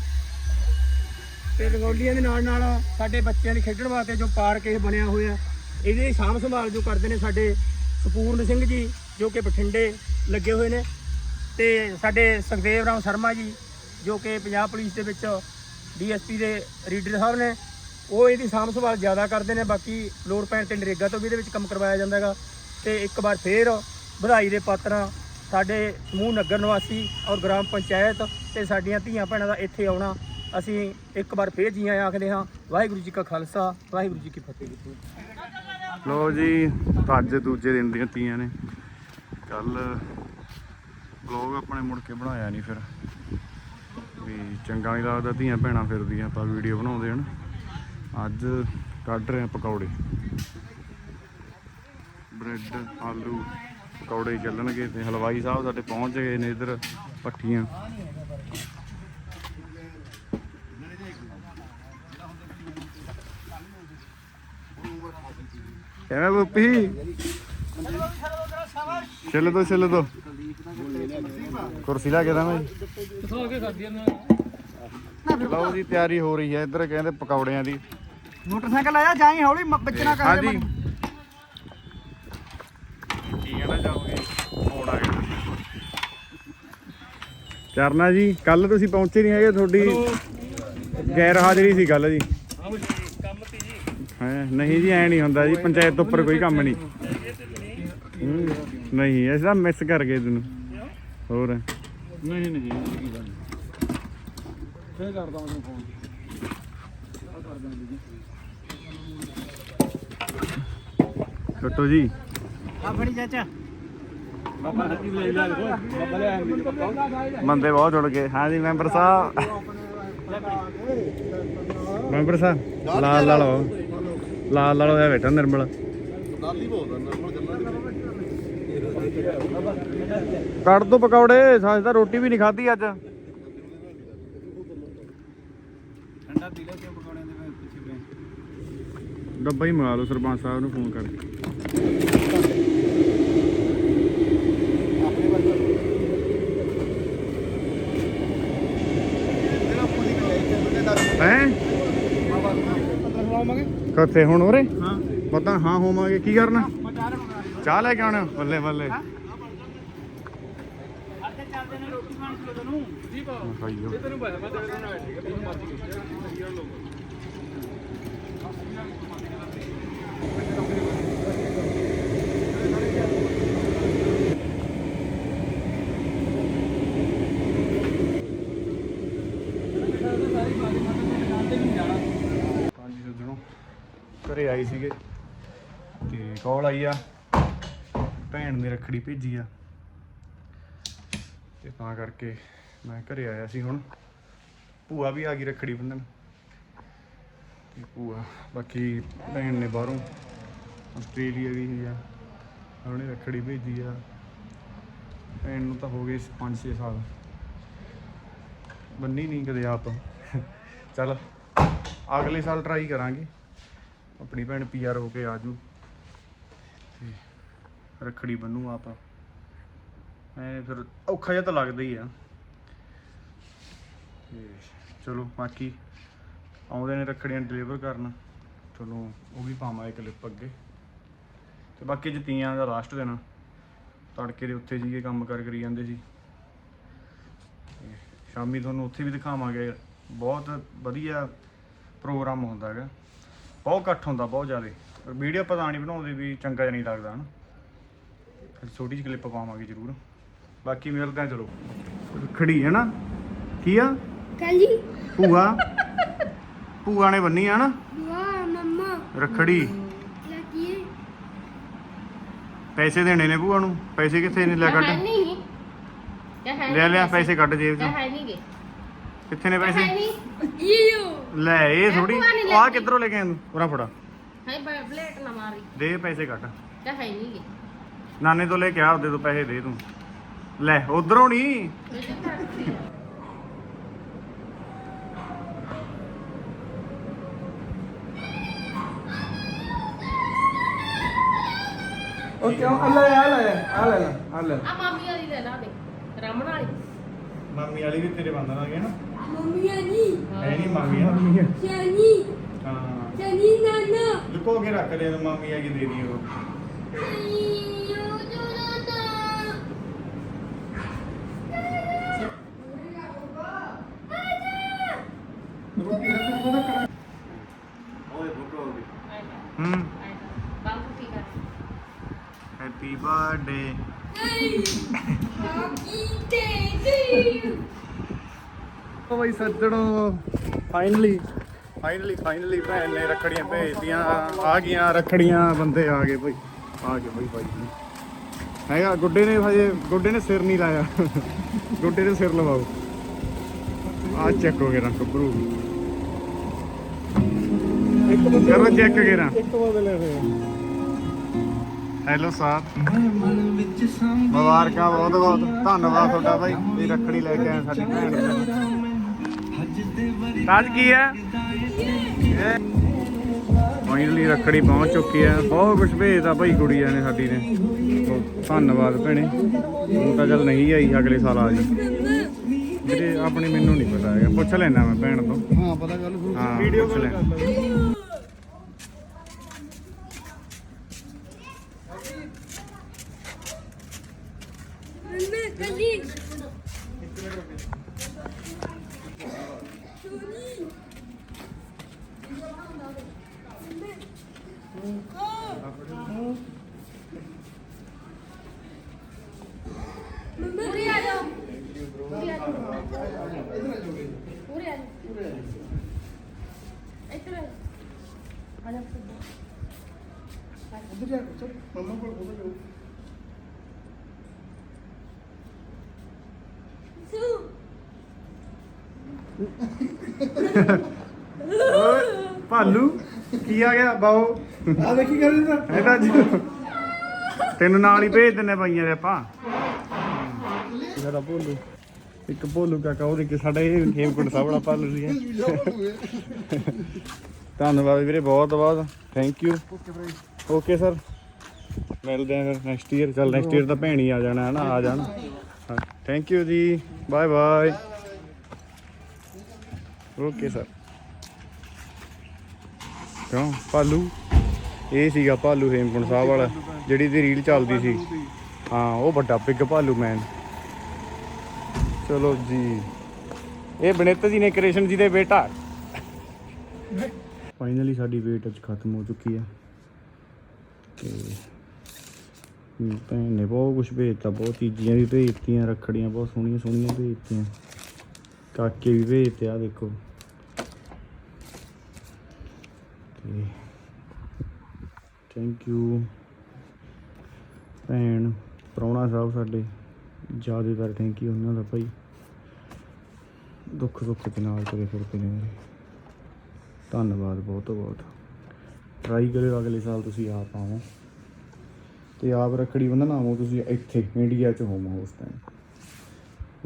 ਤੇ ਰੰਗੋਲੀਆਂ ਦੇ ਨਾਲ ਨਾਲ ਸਾਡੇ ਬੱਚਿਆਂ ਦੀ ਖੇਡਣ ਵਾਸਤੇ ਜੋ ਪਾਰਕ ਇਹ ਬਣਿਆ ਹੋਇਆ, ਇਹਦੀ ਸਾਂਭ ਸੰਭਾਲ ਜੋ ਕਰਦੇ ਨੇ ਸਾਡੇ ਸਪੂਰਨ ਸਿੰਘ ਜੀ, ਜੋ ਕਿ ਬਠਿੰਡੇ ਲੱਗੇ ਹੋਏ ਨੇ। ਤੇ ਸਾਡੇ ਸੁਖਦੇਵ ਰਾਮ ਸ਼ਰਮਾ ਜੀ, ਜੋ ਕਿ ਪੰਜਾਬ ਪੁਲਿਸ ਦੇ ਵਿੱਚ ਡੀਐਸਪੀ ਦੇ ਰੀਡਰ ਸਾਹਿਬ ਨੇ, ਉਹ ਇਹਦੀ ਸਾਂਭ ਸੰਭਾਲ ਜ਼ਿਆਦਾ ਕਰਦੇ ਨੇ। ਬਾਕੀ ਲੋੜ ਪੈਣ ਤੇ ਨਰੇਗਾ ਤੋਂ ਵੀ ਇਹਦੇ ਵਿੱਚ ਕੰਮ ਕਰਵਾਇਆ ਜਾਂਦਾ ਹੈਗਾ। ਤੇ ਇੱਕ ਵਾਰ ਫੇਰ ਵਧਾਈ ਦੇ ਪਾਤਰਾਂ ਸਾਡੇ ਸਮੂਹ ਨਗਰ ਨਿਵਾਸੀ ਔਰ ਗ੍ਰਾਮ ਪੰਚਾਇਤ ਤੇ ਸਾਡੀਆਂ ਧੀਆਂ ਭੈਣਾਂ ਦਾ ਇੱਥੇ ਆਉਣਾ, ਅਸੀਂ ਇੱਕ ਵਾਰ ਫੇਰ ਜੀ ਆਇਆਂ ਆਖਦੇ ਹਾਂ, ਵਾਹਿਗੁਰੂ ਜੀ ਕਾ ਖਾਲਸਾ, ਵਾਹਿਗੁਰੂ ਜੀ ਕੀ ਫਤਿਹ। ਲੋ ਜੀ, ਅੱਜ ਦੂਜੇ ਦਿਨ ਦੀਆਂ ਤੀਆਂ ਨੇ। ਕੱਲ ਬਲੌਗ ਆਪਣੇ ਮੁੜ ਕੇ ਬਣਾਇਆ ਨਹੀਂ ਫਿਰ। ਵੀ ਚੰਗਾ ਨਹੀਂ ਲੱਗਦਾ ਧੀਆਂ ਭੈਣਾਂ ਫਿਰਦੀਆਂ, ਆਪਾਂ ਵੀਡੀਓ ਬਣਾਉਂਦੇ ਹਨ ਅੱਜ ਕੱਢ ਰਹੇ ਆ ਪਕੌੜੇ। ਬ੍ਰੈਡ, ਆਲੂ ਪਕੌੜੇ ਚੱਲਣਗੇ ਤੇ ਹਲਵਾਈ ਸਾਹਿਬ ਸਾਡੇ ਪਹੁੰਚ ਗਏ ਨੇ ਇਧਰ ਪੱਠੀਆਂ ਕਿਵੇਂ ਬੁੱਪੀ? ਚੱਲ ਦੋ ਚੱਲ ਦੋ। ਕੁਰਸੀ ਲਾ ਕੇ ਦਾਂ ਮੈਂ ਲਓ ਜੀ ਤਿਆਰੀ ਹੋ ਰਹੀ ਹੈ ਇੱਧਰ ਕਹਿੰਦੇ ਪਕੌੜਿਆਂ ਦੀ। ਮੋਟਰਸਾਈਕਲ ਆਇਆ ਜਾਈ ਹੌਲੀ ਬੱਚਣਾ ਹਾਂਜੀ। ਚਰਨਾ ਜੀ ਕੱਲ ਤੁਸੀਂ ਪਹੁੰਚੇ ਨਹੀਂ ਹੈਗੇ ਤੁਹਾਡੀ ਗੈਰ ਹਾਜ਼ਰੀ ਸੀ ਕੱਲ ਜੀ। ਹੈ ਨਹੀਂ ਜੀ ਐ ਨਹੀਂ ਹੁੰਦਾ ਜੀ ਪੰਚਾਇਤ ਤੋਂ ਉੱਪਰ ਕੋਈ ਕੰਮ ਨਹੀਂ। ਨਹੀਂ ਅਸੀਂ ਤਾਂ ਮਿਸ ਕਰ ਗਏ ਤੈਨੂੰ। ਹੋਰ? ਨਹੀਂ ਨਹੀਂ ਫੇਰ ਕਰਦਾ ਮੈਂ ਫੋਨ ਛੋਟੋ ਜੀ। ਆ ਫੜੀ ਚਾਚਾ ਬਾਬਾ ਹੱਥੀ ਲੈ ਲੈ ਬਾਬਾ ਲੈ ਆਇਆ ਬੰਦੇ ਬਹੁਤ ਜੁੜ ਗਏ। ਹਾਂ ਜੀ ਮੈਂਬਰ ਸਾਹਿਬ। ਮੈਂਬਰ ਸਾਹਿਬ ਲਾਲ ਲਾਲ ਲਾਲ ਲਾਲ ਹੋਇਆ ਬੈਠਾ ਨਿਰਮਲ। ਕੱਢ ਦੋ ਪਕੌੜੇ ਸਾਜ ਤਾਂ ਰੋਟੀ ਵੀ ਨਹੀਂ ਖਾਧੀ ਅੱਜ। ਠੰਡਾ ਪੀ ਲੈ ਕਿਉਂ ਪਕਾਉਣੇ ਦੇ ਪਿੱਛੇ ਬੈ ਡੱਬਾ ਹੀ ਮੰਗਾ ਲਓ ਸਰਪੰਚ ਸਾਹਿਬ ਨੂੰ ਫੋਨ ਕਰਕੇ ਹੈ ਕਿੱਥੇ ਹੁਣ ਉਰੇ? ਹਾਂ। ਪਤਾ ਹਾਂ ਹੋਵਾਂਗੇ ਕੀ ਕਰਨਾ? ਚਾਹ ਲੈ ਕੇ ਆਉਣਾ ਬੱਲੇ ਬੱਲੇ। ਅੱਗੇ ਚੱਲਦੇ ਨੇ ਰੋਟੀ ਖਾਣ ਚਲੋ ਤੈਨੂੰ ਜੀ ਪਾ ਖਾਈਓ ਤੈਨੂੰ ਪਾਇਆ ਮੈਂ ਤੇਰੇ ਨਾਲ ਠੀਕ ਹੈ ਤੈਨੂੰ ਮਰਜ਼ੀ ਹਾਂਜੀ ਸੱਜਣੋ ਘਰੇ ਸੀਗੇ ਤੇ ਕਾਲ ਆਈ ਆ, ਭੈਣ ਨੇ ਰੱਖੜੀ ਭੇਜੀ ਆ। ਤੇ ਤਾਂ ਕਰਕੇ ਮੈਂ ਘਰੇ ਆਇਆ ਸੀ ਹੁਣ। ਭੂਆ ਵੀ ਆ ਗਈ ਰੱਖੜੀ ਬੰਨਣ। ਤੇ ਭੂਆ, ਬਾਕੀ ਭੈਣ ਨੇ ਬਾਹਰੋਂ ਆਸਟ੍ਰੇਲੀਆ ਗਈ ਹੋਈ ਆ, ਉਹਨੇ ਰੱਖੜੀ ਭੇਜੀ ਆ। ਭੈਣ ਨੂੰ ਤਾਂ ਹੋ ਗਏ 5-6 ਸਾਲ। ਬੰਨੀ ਨਹੀਂ ਕਦੇ ਆਪ। ਚੱਲ, ਅਗਲੇ ਸਾਲ ਟਰਾਈ ਕਰਾਂਗੇ। ਆਪਣੀ ਭੈਣ ਪੀਆਰ ਹੋ ਕੇ ਆਜੂ ਤੇ ਰੱਖੜੀ ਬੰਨੂ ਆਪ। ਐ ਫਿਰ ਔਖਾ ਜਿਹਾ ਤਾਂ ਲੱਗਦਾ ਹੀ ਆ। ਤੇ ਚਲੋ ਬਾਕੀ ਆਉਂਦੇ ਨੇ ਰੱਖੜੀਆਂ ਡਿਲੀਵਰ ਕਰਨ। ਚਲੋ ਉਹ ਵੀ ਪਾਵਾਂਗੇ ਕਲਿੱਪ ਅੱਗੇ। ਤੇ ਬਾਕੀ ਜਤੀਆਂ ਦਾ ਲਾਸਟ ਦਿਨ, ਤੜਕੇ ਦੇ ਉੱਥੇ ਜੀਏ ਕੰਮ ਕਰ ਕਰੀ ਜਾਂਦੇ ਸੀ ਤੇ ਸ਼ਾਮੀ ਤੁਹਾਨੂੰ ਉੱਥੇ ਵੀ ਦਿਖਾਵਾਂਗੇ। ਬਹੁਤ ਵਧੀਆ ਪ੍ਰੋਗਰਾਮ ਹੁੰਦਾ ਹੈਗਾ। ਬਹੁਤ ਇਕੱਠ ਹੁੰਦਾ ਬਹੁਤ ਜ਼ਿਆਦਾ। ਵੀਡੀਓ ਪਤਾ ਨਹੀਂ ਬਣਾਉਂਦੇ ਵੀ ਚੰਗਾ ਜਿਹਾ ਨਹੀਂ ਲੱਗਦਾ ਹਨ। ਫਿਰ ਛੋਟੀ ਜਿਹੀ ਕਲਿੱਪ ਪਾਵਾਂਗੇ ਜ਼ਰੂਰ। ਬਾਕੀ ਮਿਲਦੇ ਆ ਚਲੋ। ਖੜੀ ਹੈ ਨਾ ਕੀ ਆ? ਕਾਲੀ ਭੂਆ। ਭੂਆ ਨੇ ਬੰਨੀ ਆ ਨਾ ਵਾਹ ਮੰਮਾ। ਰੱਖੜੀ। ਲੱਗੀ ਪੈਸੇ ਦੇਣੇ ਨੇ ਭੂਆ ਨੂੰ? ਪੈਸੇ ਕਿੱਥੇ ਨੇ? ਲੈ ਕੱਢ। ਨਹੀਂ। ਲੈ ਲਿਆ ਪੈਸੇ। ਕੱਢ ਜੇਬ ਚੋਂ। ਹੈ ਨਹੀਂ ਗੇ। ਕਿੱਥੇ ਨੇ ਪੈਸੇ? ਯੀਓ ਲੈ ਇਹ ਥੋੜੀ ਭੂਆ ਨੇ ਲੈ ਆ ਕੇ- ਕਿੱਧਰੋਂ ਲੈ ਕੇ ਆਇਆ ਤੂੰ ਉਰਾ ਫੜਾ। ਹੈ ਬਲੇਟ ਨਾ ਮਾਰੀ। ਦੇ ਪੈਸੇ ਕੱਢ ਕਿਆ ਹੈ ਨਹੀਂ ਗੇ। ਨਾਨੇ ਤੋਂ ਲੈ ਕੇ ਆ ਉਹਦੇ ਤੋਂ ਪੈਸੇ ਦੇ ਤੂੰ। ਲੈ ਉਧਰੋਂ ਨਹੀਂ ਉਹ ਕਿਉਂ? ਅੱਲਾ ਆ ਲੈ ਆ ਲੈ ਆ ਲੈ ਆ ਮਾਮੀ ਵਾਲੀ ਲੈ ਲਾ ਦੇ। ਰਮਣ ਵਾਲੀ। ਮਾਮੀ ਵਾਲੀ ਵੀ ਤੇਰੇ ਬੰਦਨ ਆ ਗਏ ਨਾ? ਮੰਮੀ ਆਨੀ ਹੈ ਨਹੀਂ ਮਾਮੀ ਆ। ਜਾਨੀ ਹਾਂ। ਜਾਨੀ ਨਾਨਾ। ਲੁਕੋ ਕੇ ਰੱਖ ਦੇ ਮਾਮੀ ਆ ਕੇ ਦੇ ਦੀ ਉਹ। ਯੋ ਓ ਬਈ ਸੱਜਣੋ ਫਾਈਨਲੀ ਫਾਈਨਲੀ ਫਾਈਨਲੀ ਭੈਣ ਨੇ ਰੱਖੜੀਆਂ ਭੇਜਤੀਆਂ ਆ ਗਈਆਂ ਰੱਖੜੀਆਂ ਬੰਦੇ ਆ ਗਏ ਬਈ ਆ ਗਏ ਬਈ ਭਾਈ ਜੀ। ਹੈਗਾ ਗੁੱਡੇ ਨੇ ਹਜੇ ਗੁੱਡੇ ਨੇ ਸਿਰ ਨਹੀਂ ਲਾਇਆ। ਗੁੱਡੇ ਨੇ ਸਿਰ ਲਵਾਓ। ਆ ਚੈੱਕ ਹੋ ਗਿਆ ਰੰਗ ਬਰੂ ਕਰੋ ਚੈੱਕ ਕਰਾਂ ਇੱਕ ਬਦਲੇ ਹੋਏ ਹੈਲੋ ਸਰ ਮੁਬਾਰਕਾਂ ਬਹੁਤ ਬਹੁਤ ਧੰਨਵਾਦ ਤੁਹਾਡਾ ਭਾਈ। ਇਹ ਰੱਖੜੀ ਲੈ ਕੇ ਆਏ ਸਾਡੀ ਭੈਣ ਨੂੰ। ਤਾਜ ਕੀ ਹੈ? ਫਾਈਨਲੀ ਰੱਖੜੀ ਪਹੁੰਚ ਚੁੱਕੀ ਹੈ। ਬਹੁਤ ਕੁਝ ਭੇਜਦਾ ਭਾਈ ਕੁੜੀਆਂ ਨੇ ਸਾਡੀ ਨੇ। ਧੰਨਵਾਦ ਭੈਣੇ। ਉਹ ਤਾਂ ਚੱਲ ਨਹੀਂ ਆਈ ਅਗਲੇ ਸਾਲ ਆ ਜੀ। ਜਿਹੜੇ ਆਪਣੀ ਮੈਨੂੰ ਨਹੀਂ ਪਤਾ ਹੈਗਾ। ਪੁੱਛ ਲੈਣਾ ਮੈਂ ਭੈਣ ਤੋਂ। ਹਾਂ ਪਤਾ ਗੱਲ ਵੀਡੀਓ ਪੁੱਛ ਮੰਮੀ ਕਾਲੀ ਪੂਰੀ ਆ ਜਾਓ ਪੂਰੀ ਆ ਜਾਓ ਪੂਰੀ ਆ ਜਾਓ ਇੱਧਰ ਆ ਜਾਓ। ਆ ਜਾਓ ਮੰਮਾ ਕੋਲ ਫੋਟੋ ਜਾਓ ਸੂ ਓਏ ਭਾਲੂ ਕੀ ਆ ਗਿਆ ਬਾਓ? ਆ ਦੇਖੀ ਕਰ ਰਿਹਾ ਇਹ ਤਾਂ ਜੀ ਤੈਨੂੰ ਨਾਲ ਹੀ ਭੇਜ ਦਿੰਨੇ ਪਾਈਆਂ ਦੇ ਆਪਾਂ। ਸਾਡਾ ਭੋਲੂ। ਇੱਕ ਭੋਲੂ ਕਾਕਾ ਉਹਦੇ ਕਿ ਸਾਡਾ ਇਹ ਹੇਮਕੁੰਟ ਸਾਹਿਬ ਵਾਲਾ ਭਾਲੂ ਸੀ ਧੰਨਵਾਦ ਵੀਰੇ ਬਹੁਤ ਬਹੁਤ। ਥੈਂਕ ਯੂ ਓਕੇ ਸਰ ਮਿਲਦੇ ਆ ਫਿਰ ਨੈਕਸਟ ਈਅਰ ਚੱਲ ਨੈਕਸਟ ਈਅਰ ਤਾਂ ਭੈਣ ਹੀ ਆ ਜਾਣਾ ਹੈ ਨਾ ਆ ਜਾਣ। ਥੈਂਕ ਯੂ ਜੀ। ਬਾਏ ਬਾਏ ਓਕੇ ਸਰ ਕਿਉਂ? ਭਾਲੂ। ਇਹ ਸੀਗਾ ਭਾਲੂ ਹੇਮਕੁੰਟ ਸਾਹਿਬ ਵਾਲਾ, ਜਿਹੜੀ ਦੀ ਰੀਲ ਚੱਲਦੀ ਸੀ। ਹਾਂ, ਉਹ ਵੱਡਾ ਪਿੱਗ ਭਾਲੂ ਮੈਨ ਚਲੋ ਜੀ। ਇਹ ਬਨਿੱਤ ਜੀ ਨੇ ਕ੍ਰਿਸ਼ਨ ਜੀ ਦੇ ਬੇਟਾ। ਫਾਈਨਲੀ ਸਾਡੀ ਵੇਟ ਅੱਜ ਖਤਮ ਹੋ ਚੁੱਕੀ ਹੈ ਤੇ ਭੈਣ ਨੇ ਬਹੁਤ ਕੁਝ ਭੇਜਤਾ, ਬਹੁਤ ਚੀਜ਼ਾਂ ਵੀ ਭੇਜਤੀਆਂ, ਰੱਖੜੀਆਂ ਬਹੁਤ ਸੋਹਣੀਆਂ ਸੋਹਣੀਆਂ ਭੇਜਤੀਆਂ। ਕਾਕੇ ਵੀ ਭੇਜਤੇ ਆ ਦੇਖੋ। ਤੇ ਥੈਂਕ ਯੂ ਭੈਣ, ਪ੍ਰਾਹੁਣਾ ਸਾਹਿਬ ਸਾਡੇ ਜ਼ਿਆਦਾਤਰ ਥੈਂਕ ਯੂ ਉਹਨਾਂ ਦਾ ਭਾਈ। ਦੁੱਖ ਸੁੱਖ ਦੇ ਨਾਲ ਤੁਰੇ ਫਿਰਦੇ ਨੇ। ਮੇਰੇ ਧੰਨਵਾਦ ਬਹੁਤ ਬਹੁਤ। ਟਰਾਈ ਕਰਿਓ ਅਗਲੇ ਸਾਲ ਤੁਸੀਂ ਆਪ ਆਵੋ ਤੇ ਆਪ ਰੱਖੜੀ ਬੰਨ੍ਹਣਾ ਆਵੋ ਤੁਸੀਂ ਇੱਥੇ ਇੰਡੀਆ 'ਚ ਹੋਵੋ ਉਸ ਟਾਈਮ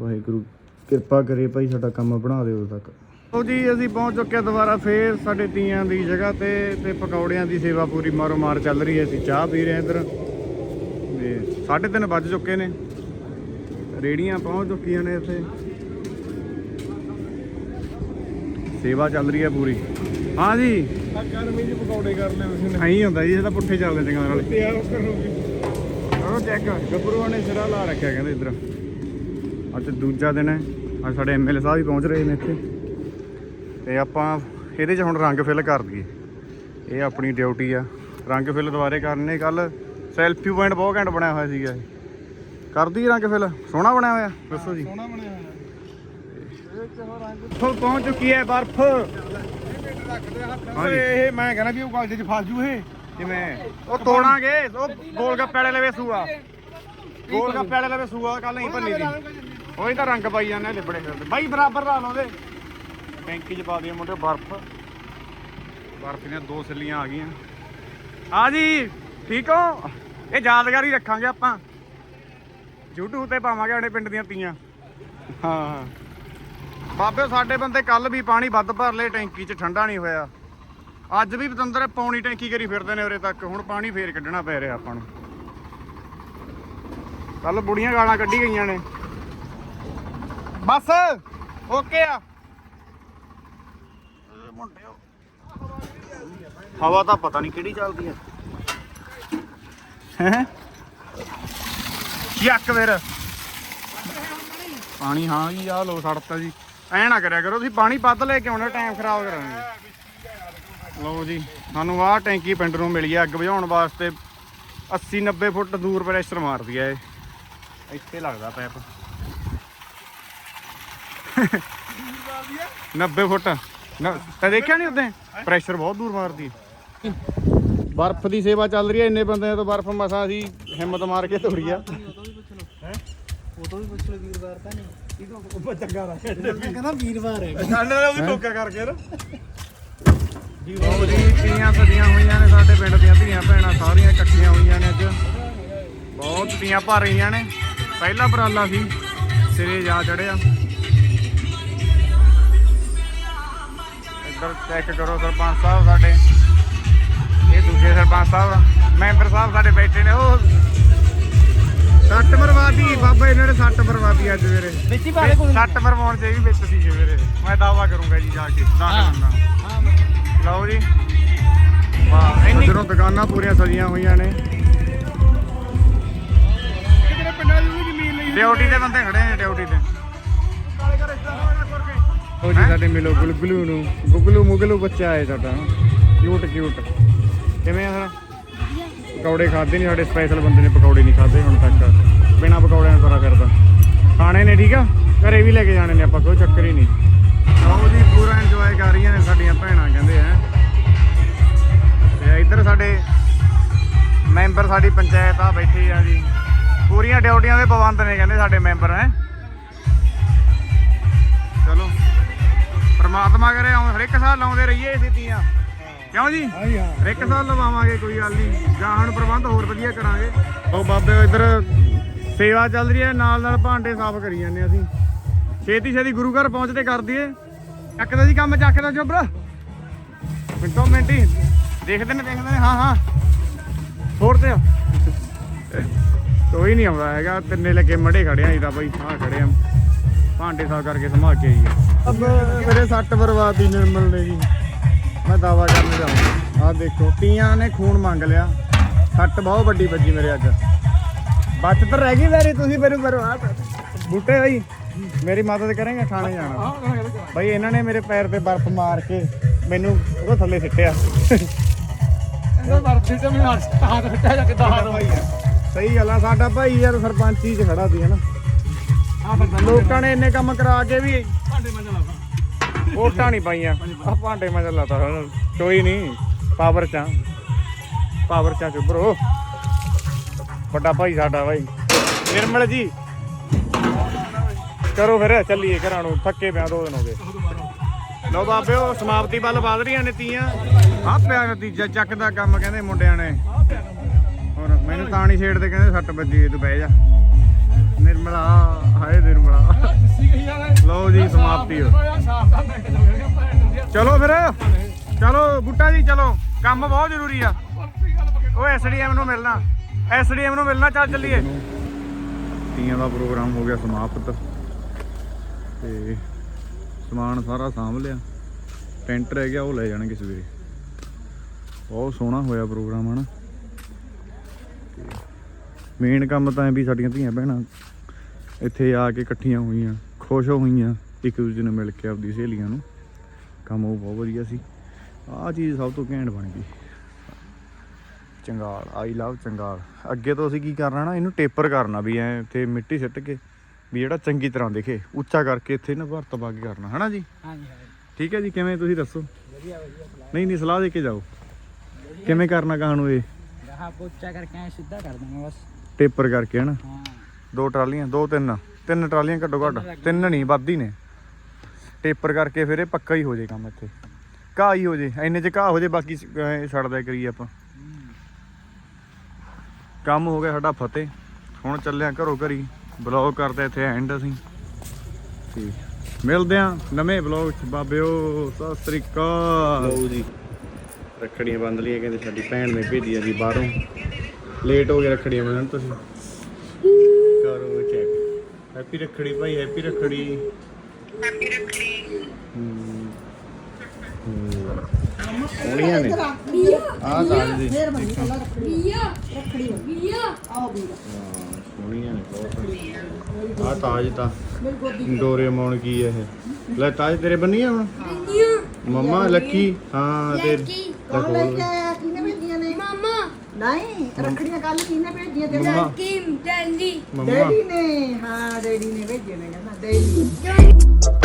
ਵਾਹਿਗੁਰੂ, ਕਿਰਪਾ ਕਰੇ ਭਾਈ ਸਾਡਾ ਕੰਮ ਬਣਾ ਦਿਓ ਉਦੋਂ ਤੱਕ। ਲਓ ਜੀ, ਅਸੀਂ ਪਹੁੰਚ ਚੁੱਕੇ ਦੁਬਾਰਾ ਫੇਰ ਸਾਡੇ ਤੀਆਂ ਦੀ ਜਗ੍ਹਾ ਤੇ ਤੇ ਪਕੌੜਿਆਂ ਦੀ ਸੇਵਾ ਪੂਰੀ ਮਾਰੋ ਮਾਰ ਚੱਲ ਰਹੀ ਹੈ। ਅਸੀਂ ਚਾਹ ਪੀ ਰਹੇ ਹਾਂ ਇੱਧਰ। ਤੇ 3:30 ਵੱਜ ਚੁੱਕੇ ਨੇ। ਰੇੜੀਆਂ ਪਹੁੰਚ ਚੁੱਕੀਆਂ ਨੇ ਇੱਥੇ। ਸੇਵਾ ਚੱਲ ਰਹੀ ਹੈ ਪੂਰੀ। ਹਾਂ ਜੀ। ਗਰਮੀ ਚ ਪਕੌੜੇ ਕਰ ਲੈ ਤੁਸੀਂ ਐਂ ਹੁੰਦਾ ਜੀ, ਇਹ ਪੁੱਠੇ ਚੱਲਦੇ ਚੰਗਾ ਨਾਲ। ਤੇ ਯਾਰ ਕਰੋਗੇ ਕਰੋ। ਚੈੱਕ ਗੱਭਰੂਆਂ ਨੇ ਸਿਰਾ ਲਾ ਰੱਖਿਆ ਕਹਿੰਦੇ ਇੱਧਰ। ਅੱਜ ਦੂਜਾ ਦਿਨ ਹੈ। ਅੱਜ ਸਾਡੇ ਐਮਐਲਏ ਸਾਹਿਬ ਵੀ ਪਹੁੰਚ ਰਹੇ ਨੇ ਇੱਥੇ। ਤੇ ਆਪਾਂ ਇਹਦੇ 'ਚ ਹੁਣ ਰੰਗ ਫਿਲ ਕਰ ਦਈਏ। ਇਹ ਆਪਣੀ ਡਿਊਟੀ ਆ। ਰੰਗ ਫਿਲ ਦੁਬਾਰੇ ਕਰਨੇ ਕੱਲ ਸੈਲਫੀ ਪੁਆਇੰਟ ਬਹੁਤ ਘੈਂਟ ਬਣਾਇਆ ਹੋਇਆ ਸੀਗਾ ਇਹ। ਕਰ ਦਈਏ ਰੰਗ ਫਿਲ? ਸੋਹਣਾ ਬਣਿਆ ਹੋਇਆ? ਦੱਸੋ ਜੀ। ਸੋਹਣਾ ਬਣਿਆ ਹੋਇਆ। ਬਰਫ਼ ਪਹੁੰਚ ਚੁੱਕੀ ਹੈ ਬਰਫ਼। ਇਹ ਮੈਂ ਕਹਿੰਦਾ ਵੀ ਉਹ ਕਾਲਜ ਚ ਫਸ ਜੂ ਇਹ। ਕਿਵੇਂ? ਉਹ ਤੋੜਾਂਗੇ। ਉਹ ਗੋਲ ਗੱਪੇ ਵਾਲੇ ਲਵੇ ਸੂਆ। ਗੋਲ ਗੱਪੇ ਵਾਲੇ ਲਵੇ ਸੂਆ ਕੱਲ ਨਹੀਂ ਭੰਨੀ ਦੀ। ਉਹੀ ਤਾਂ ਰੰਗ ਪਾਈ ਜਾਂਦੇ ਲਿਬੜੇ ਬਾਈ ਬਰਾਬਰ ਲਾ ਲਾਉਂਦੇ ਟੈਂਕੀ ਚ ਪਾ ਦਿਓ ਮੁੰਡੇ, ਬਰਫ਼। ਬਰਫ਼ ਦੀਆਂ ਦੋ ਸਿੱਲੀਆਂ ਆ ਗਈਆਂ। ਆ ਜੀ, ਠੀਕ ਹੋ? ਇਹ ਯਾਦਗਾਰੀ ਰੱਖਾਂਗੇ ਆਪਾਂ। YouTube ਤੇ ਪਾਵਾਂਗੇ ਆਪਣੇ ਪਿੰਡ ਦੀਆਂ ਤੀਆਂ। ਹਾਂ। ਬਾਬੇ, ਸਾਡੇ ਬੰਦੇ ਕੱਲ ਵੀ ਪਾਣੀ ਵੱਧ ਭਰ ਲਏ, ਟੈਂਕੀ 'ਚ ਠੰਡਾ ਨਹੀਂ ਹੋਇਆ। ਅੱਜ ਵੀ ਪਤੰਦਰ ਪੌਣੀ ਟੈਂਕੀ ਕਰੀ ਫਿਰਦੇ ਨੇ ਉਰੇ ਤੱਕ। ਹੁਣ ਪਾਣੀ ਫੇਰ ਕੱਢਣਾ ਪੈ ਰਿਹਾ ਆਪਾਂ ਨੂੰ। ਕੱਲ ਬੁੜੀਆਂ ਗਾਲਾਂ ਕੱਢੀ ਗਈਆਂ ਨੇ। ਬਸ, ਓਕੇ ਆ। ਇਹ ਹਵਾ ਤਾਂ ਪਤਾ ਨਹੀਂ ਕਿਹੜੀ ਚੱਲਦੀ ਹੈ ਹੈ? ਚੱਕ ਵੀਰ ਪਾਣੀ ਹਾਂ ਜੀ ਆ ਲੋ ਸੜਤਾ ਜੀ। ਐ ਨਾ ਕਰਿਆ ਕਰੋ, ਤੁਸੀਂ ਪਾਣੀ ਵੱਧ ਲੈ ਕੇ ਆਉਣਾ, ਟਾਈਮ ਖਰਾਬ ਕਰਾਂਗੇ। ਲਓ ਜੀ, ਸਾਨੂੰ ਆਹ ਟੈਂਕੀ ਪਿੰਡ ਨੂੰ ਮਿਲੀ ਆ, ਅੱਗ ਬੁਝਾਉਣ ਵਾਸਤੇ। 80 90 ਫੁੱਟ ਦੂਰ ਪ੍ਰੈਸ਼ਰ ਮਾਰਦੀ ਆ ਇਹ। ਇੱਥੇ ਲੱਗਦਾ ਪੈਪ। 90 ਫੁੱਟ। ਨ- ਤਾਂ ਦੇਖਿਆ ਨਹੀਂ ਉਦੋਂ? ਪ੍ਰੈਸ਼ਰ ਬਹੁਤ ਦੂਰ ਮਾਰਦੀ ਹੈ। ਬਰਫ਼ ਦੀ ਸੇਵਾ ਚੱਲ ਰਹੀ ਹੈ ਇੰਨੇ ਬੰਦਿਆਂ ਤੋਂ ਬਰਫ਼ ਮਸਾਂ ਅਸੀਂ ਹਿੰਮਤ ਮਾਰ ਕੇ ਤੋੜੀ ਆ। ਸਾਡੇ ਉਹਦੀ ਟੋਕਾ ਕਰਕੇ ਨਾ ਲਓ ਜੀ ਸਦੀਆਂ ਹੋਈਆਂ ਨੇ ਸਾਡੇ ਪਿੰਡ ਦੀਆਂ ਧੀਆਂ ਭੈਣਾਂ ਸਾਰੀਆਂ ਇਕੱਠੀਆਂ ਹੋਈਆਂ ਨੇ ਅੱਜ ਬਹੁਤ ਤੀਆਂ ਭਰ ਰਹੀਆਂ ਨੇ। ਪਹਿਲਾ ਉਪਰਾਲਾ ਸੀ ਸਿਰੇ ਜਾ ਚੜਿਆ। ਇੱਧਰ ਚੈੱਕ ਕਰੋ ਸਰਪੰਚ ਸਾਹਿਬ ਸਾਡੇ। ਇਹ ਦੂਜੇ ਸਰਪੰਚ ਸਾਹਿਬ ਮੈਂਬਰ ਸਾਹਿਬ ਸਾਡੇ ਬੈਠੇ ਨੇ ਉਹ ਸੱਟ ਬਰਬਾਦੀ ਬਾਬਾ ਇਹਨਾਂ ਨੇ ਸੱਟ ਬਰਬਾਦੀ ਅੱਜ ਮੇਰੇ ਵਿੱਚ ਹੀ ਸੱਟ ਮਰਵਾਉਣ ਇਹ ਵੀ ਵਿੱਚ ਸੀਗੇ ਵੀਰੇ ਮੈਂ ਦਾਵਾ ਕਰੂੰਗਾ ਜੀ ਜਾ ਕੇ ਦਾਖਲ ਹੁੰਦਾ ਲਓ ਜੀ। ਵਾਹ ਇੰਨੀ ਦੁਕਾਨਾਂ ਪੂਰੀਆਂ ਸਜੀਆਂ ਹੋਈਆਂ ਨੇ। ਜਿਹੜੇ ਪਿੰਡਾਂ ਦੀ ਵੀ ਜ਼ਮੀਨ ਲਈ ਡਿਊਟੀ ਤੇ ਬੰਦੇ ਖੜੇ ਨੇ ਡਿਊਟੀ ਤੇ। ਉਹ ਜੀ ਸਾਡੇ ਮਿਲੋ ਗੁਲਗਲੂ ਨੂੰ। ਗੁਗਲੂ ਮੁਗਲੂ ਬੱਚਾ ਹੈ ਸਾਡਾ। ਕਿਊਟ ਕਿਊਟ ਕਿਵੇਂ ਆ ਸਰ? ਪਕੌੜੇ ਖਾਦੇ ਨਹੀਂ, ਸਾਡੇ ਸਪੈਸ਼ਲ ਬੰਦੇ ਨੇ ਪਕੌੜੇ ਨਹੀਂ ਖਾਦੇ ਹੁਣ ਤੱਕ। ਬਿਨਾ ਪਕੌੜਿਆਂ ਤੋਂ ਕਰਦਾ ਖਾਣੇ ਨੇ, ਠੀਕ ਆ? ਘਰੇ ਵੀ ਲੈ ਕੇ ਜਾਣੇ ਨੇ ਆਪਾਂ, ਕੋਈ ਚੱਕਰ ਹੀ ਨਹੀਂ। ਲਓ ਜੀ, ਪੂਰਾ ਇੰਜੋਏ ਕਰ ਰਹੀਆਂ ਨੇ ਸਾਡੀਆਂ ਭੈਣਾਂ, ਕਹਿੰਦੇ ਆ। ਤੇ ਇੱਧਰ ਸਾਡੇ ਮੈਂਬਰ ਸਾਡੀ ਪੰਚਾਇਤ ਆ, ਬੈਠੇ ਆ ਜੀ। ਪੂਰੀਆਂ ਡਿਊਟੀਆਂ ਦੇ ਪਾਬੰਦ ਨੇ, ਕਹਿੰਦੇ ਸਾਡੇ ਮੈਂਬਰ, ਹੈ। ਪ੍ਰਮਾਤਮਾ ਕਰੇ ਆਉਂ ਹਰ ਇੱਕ ਸਾਲ ਲਾਉਂਦੇ ਰਹੀਏ ਇਸੇ ਤੀਆਂ ਕਿਉਂ ਜੀ? ਹਰ ਇੱਕ ਸਾਲ ਲਵਾਵਾਂਗੇ ਕੋਈ ਗੱਲ ਨਹੀਂ। ਜਾਂ ਹੁਣ ਪ੍ਰਬੰਧ ਹੋਰ ਵਧੀਆ ਕਰਾਂਗੇ। ਉਹ ਬਾਬੇ ਇੱਧਰ ਸੇਵਾ ਚੱਲ ਰਹੀ ਹੈ ਨਾਲ ਨਾਲ ਭਾਂਡੇ ਸਾਫ਼ ਕਰੀ ਜਾਂਦੇ ਅਸੀਂ। ਛੇਤੀ ਛੇਤੀ ਗੁਰੂ ਘਰ ਪਹੁੰਚਦੇ ਕਰ ਦਈਏ। ਚੱਕਦਾ ਜੀ ਕੰਮ ਚੱਕਦਾ ਜੋਬਰਾ ਮਿੰਟੋ ਮਿੰਟੀ ਦੇਖਦੇ ਨੇ ਦੇਖਦੇ ਨੇ। ਹਾਂ ਹਾਂ। ਹੋਰ ਤੇ। ਕੋਈ ਨਹੀਂ ਆਉਂਦਾ ਹੈਗਾ ਤਿੰਨੇ ਲੱਗੇ ਮੜੇ ਖੜੇ ਆਂ ਤਾਂ ਬਾਈ ਹਾਂ ਖੜੇ ਆ। ਭਾਂਡੇ ਸਾਫ਼ ਕਰਕੇ ਸੰਭਾਲ ਕੇ ਆਈਏ ਅਬ ਮੇਰੇ ਸੱਟ ਬਰਬਾਦੀ ਨਿਰਮਲ ਨੇ ਜੀ। ਮੈਂ ਦਾਵਾ ਕਰਨ ਜਾਊਂਗਾ ਆਹ ਦੇਖੋ ਤੀਆਂ ਨੇ ਖੂਨ ਮੰਗ ਲਿਆ। ਸੱਟ ਬਹੁਤ ਵੱਡੀ ਵੱਜੀ ਮੇਰੇ ਅੱਜ ਬਚਤ ਰਹਿ ਗਈ ਮੇਰੀ ਤੁਸੀਂ ਮੈਨੂੰ ਬਰਬਾਦ। ਬੂਟੇ ਭਾਈ ਮੇਰੀ ਮਦਦ ਕਰਨਗੇ ਥਾਣੇ ਜਾਣਾ। ਭਾਈ ਇਹਨਾਂ ਨੇ ਮੇਰੇ ਪੈਰ ਤੇ ਬਰਫ਼ ਮਾਰ ਕੇ ਮੈਨੂੰ ਉਹਦੇ ਥੱਲੇ ਸਿੱਟਿਆ। ਇਹਦਾ ਵਰਦੀ ਤੇ ਮੈਨੂੰ ਹੱਥ ਫਿੱਟਾ ਜਾ ਕੇ ਸਾਡਾ ਭਾਈ ਸਹੀ ਗੱਲ ਆ ਸਾਡਾ ਭਾਈ ਯਾਰ ਸਰਪੰਚੀ 'ਚ ਖੜਾ ਸੀ ਹਨਾ? ਲੋਕਾਂ ਨੇ ਇੰਨੇ ਕੰਮ ਕਰਾ ਕੇ ਵੀ ਭਾਂਡੇ ਮੰਜਾ ਲਾ ਵੋਟਾਂ ਨਹੀਂ ਪਾਈਆਂ। ਆ ਭਾਂਡੇ ਮੈਂ ਲਾਤਾ ਕੋਈ ਨਹੀਂ ਪਾਵਰ ਚਾ ਪਾਵਰ ਚਾ ਚੁੱਬਰੋ ਵੱਡਾ ਭਾਈ ਸਾਡਾ ਭਾਈ ਨਿਰਮਲ ਜੀ। ਕਰੋ ਫਿਰ ਚੱਲੀਏ ਘਰਾਂ ਨੂੰ। ਥੱਕੇ ਪਿਆ ਦੋ ਦਿਨ ਹੋ ਗਏ। ਲੋ ਬਾਬਿਓ ਸਮਾਪਤੀ ਵੱਲ ਵਧ ਰਹੀਆਂ ਨੇ ਤੀਆਂ। ਆ ਪਿਆ ਨਤੀਜਾ ਚੱਕ ਦਾ ਕੰਮ ਕਹਿੰਦੇ ਮੁੰਡਿਆਂ ਨੇ। ਹੋਰ ਮੈਨੂੰ ਤਾਂ ਨਹੀਂ ਛੇੜਦੇ ਕਹਿੰਦੇ ਸੱਟ ਵੱਜੀ ਹੋਈ, ਤੂੰ ਬਹਿ ਜਾ। ਨਿਰਮਲਾ, ਹਾਏ ਨਿਰਮਲਾ। ਲਓ ਜੀ, ਸਮਾਪਤੀ ਹੋ। ਚਲੋ ਫਿਰ, ਚਲੋ ਬੁੱਟਾ ਜੀ, ਚਲੋ। ਕੰਮ ਬਹੁਤ ਜ਼ਰੂਰੀ ਆ। ਉਹ ਐਸਡੀਐਮ ਨੂੰ ਮਿਲਣਾ। ਐਸਡੀਐਮ ਨੂੰ ਮਿਲਣਾ, ਚੱਲ ਚੱਲੀਏ। ਤੀਆਂ ਦਾ ਪ੍ਰੋਗਰਾਮ ਹੋ ਗਿਆ ਸਮਾਪਤ। ਤੇ ਸਮਾਨ ਸਾਰਾ ਸਾਂਭ ਲਿਆ। ਟੈਂਟ ਰਹਿ ਗਿਆ, ਉਹ ਲੈ ਜਾਣਗੇ ਸਵੇਰੇ। ਬਹੁਤ ਸੋਹਣਾ ਹੋਇਆ ਪ੍ਰੋਗਰਾਮ, ਹਨਾ? ਮੇਨ ਕੰਮ ਤਾਂ ਵੀ ਸਾਡੀਆਂ ਧੀਆਂ ਭੈਣਾਂ। ਇੱਥੇ ਆ ਕੇ ਇਕੱਠੀਆਂ ਹੋਈਆਂ ਖੁਸ਼ ਹੋਈਆਂ ਇੱਕ ਦੂਜੇ ਨੂੰ ਮਿਲ ਕੇ ਆਪਦੀ ਸਹੇਲੀਆਂ ਨੂੰ। ਕੰਮ ਉਹ ਬਹੁਤ ਵਧੀਆ ਸੀ। ਆਹ ਚੀਜ਼ ਸਭ ਤੋਂ ਘੈਂਟ ਬਣ ਗਈ। Changal I love Changal. ਅੱਗੇ ਤੋਂ ਅਸੀਂ ਕੀ ਕਰਨਾ ਨਾ ਇਹਨੂੰ ਟੇਪਰ ਕਰਨਾ ਵੀ ਐ ਇੱਥੇ ਮਿੱਟੀ ਸਿੱਟ ਕੇ ਵੀ ਜਿਹੜਾ ਚੰਗੀ ਤਰ੍ਹਾਂ ਦਿਖੇ। ਉੱਚਾ ਕਰਕੇ ਇੱਥੇ ਨਾ ਭਰਤ ਪਾ ਕੇ ਕਰਨਾ ਹਨਾ ਜੀ? ਹਾਂਜੀ ਠੀਕ ਹੈ ਜੀ ਕਿਵੇਂ ਤੁਸੀਂ ਦੱਸੋ? ਵਧੀਆ ਵਧੀਆ ਨਹੀਂ ਨਹੀਂ ਸਲਾਹ ਦੇ ਕੇ ਜਾਓ। ਕਿਵੇਂ ਕਰਨਾ ਕਹਾਂ ਨੂੰ ਇਹ ਗਾਹਾਂ ਪੋਚਾ ਕਰਕੇ ਐਂ ਸਿੱਧਾ ਕਰ ਦਾਂਗੇ ਬਸ। ਟੇਪਰ ਕਰਕੇ ਹਨਾ। ਦੋ ਟਰਾਲੀਆਂ ਦੋ ਤਿੰਨ। ਤਿੰਨ ਟਰਾਲੀਆਂ ਘੱਟੋ ਘੱਟ ਤਿੰਨ ਨਹੀਂ ਵੱਧ ਹੀ ਨੇ। ਟੇਪਰ ਕਰਕੇ ਫਿਰ ਇਹ ਪੱਕਾ ਹੀ ਹੋ ਜੇ ਕੰਮ ਇੱਥੇ। ਘਾਹ ਹੀ ਹੋ ਜੇ ਇੰਨੇ ਚ ਘਾਹ ਹੋ ਜੇ ਬਾਕੀ ਛੱਡਦਾ ਕਰੀਏ ਆਪਾਂ। ਕੰਮ ਹੋ ਗਿਆ ਸਾਡਾ ਫਤਿਹ। ਹੁਣ ਚੱਲਿਆ ਘਰੋਂ ਘਰੀ। ਬਲੌਗ ਕਰਦੇ ਇੱਥੇ ਐਂਡ ਅਸੀਂ। ਤੇ ਮਿਲਦੇ ਆ ਨਵੇਂ ਬਲੌਗ ਚ। ਬਾਬਿਓ ਸਤਿ ਸ੍ਰੀ ਅਕਾਲ। ਲਓ ਜੀ। ਰੱਖੜੀਆਂ ਬੰਦ ਲਈਆਂ ਕਹਿੰਦੇ ਸਾਡੀ ਭੈਣ ਨੇ ਭੇਜੀ ਆ ਜੀ ਬਾਹਰੋਂ। ਲੇਟ ਹੋ ਗਏ ਰੱਖੜੀਆਂ ਬੰਨਣ ਤੁਸੀਂ। ਕਰੋ ਚੈੱਕ ਹੈਪੀ ਰੱਖੜੀ ਭਾਈ ਹੈਪੀ ਰੱਖੜੀ। ਹੈਪੀ ਰੱਖੜੀ। ਸੋਹਣੀਆਂ ਨੇ। ਆਹ ਤਾਂ ਜੀ ਵੀਆ ਰੱਖੜੀ। ਵੀਆ ਹਾਂ, ਸੋਹਣੀਆਂ ਨੇ ਬਹੁਤ। ਆਹ ਤਾਜ ਤਾਂ। ਡੋਰੇਮੋਨ ਕੀ ਹੈ ਇਹ? ਲੈ ਤਾਜ ਤੇਰੇ ਬੰਨੀ ਆ ਹੁਣ? ਵੀਆ ਮੰਮਾ ਲੱਕੀ? ਹਾਂ ਤੇ ਲੱਕੀ ਕੌਣ ਲੈ ਕੇ ਆਇਆ ਕਿਹਨੇ ਭੇਜੀਆਂ ਨੇ ਮਾਮਾ ਨਹੀਂ ਰੱਖੜੀਆਂ ਕੱਲ ਕਿਹਨੇ ਭੇਜੀਆਂ ਤੇਰੇ mamma. Lucky daddy. Mamma. Daddy ਨੇ ਹਾਂ ਡੈਡੀ ਨੇ ਭੇਜੀਆਂ ਨੇ ਕਹਿੰਦਾ ਡੈਡੀ।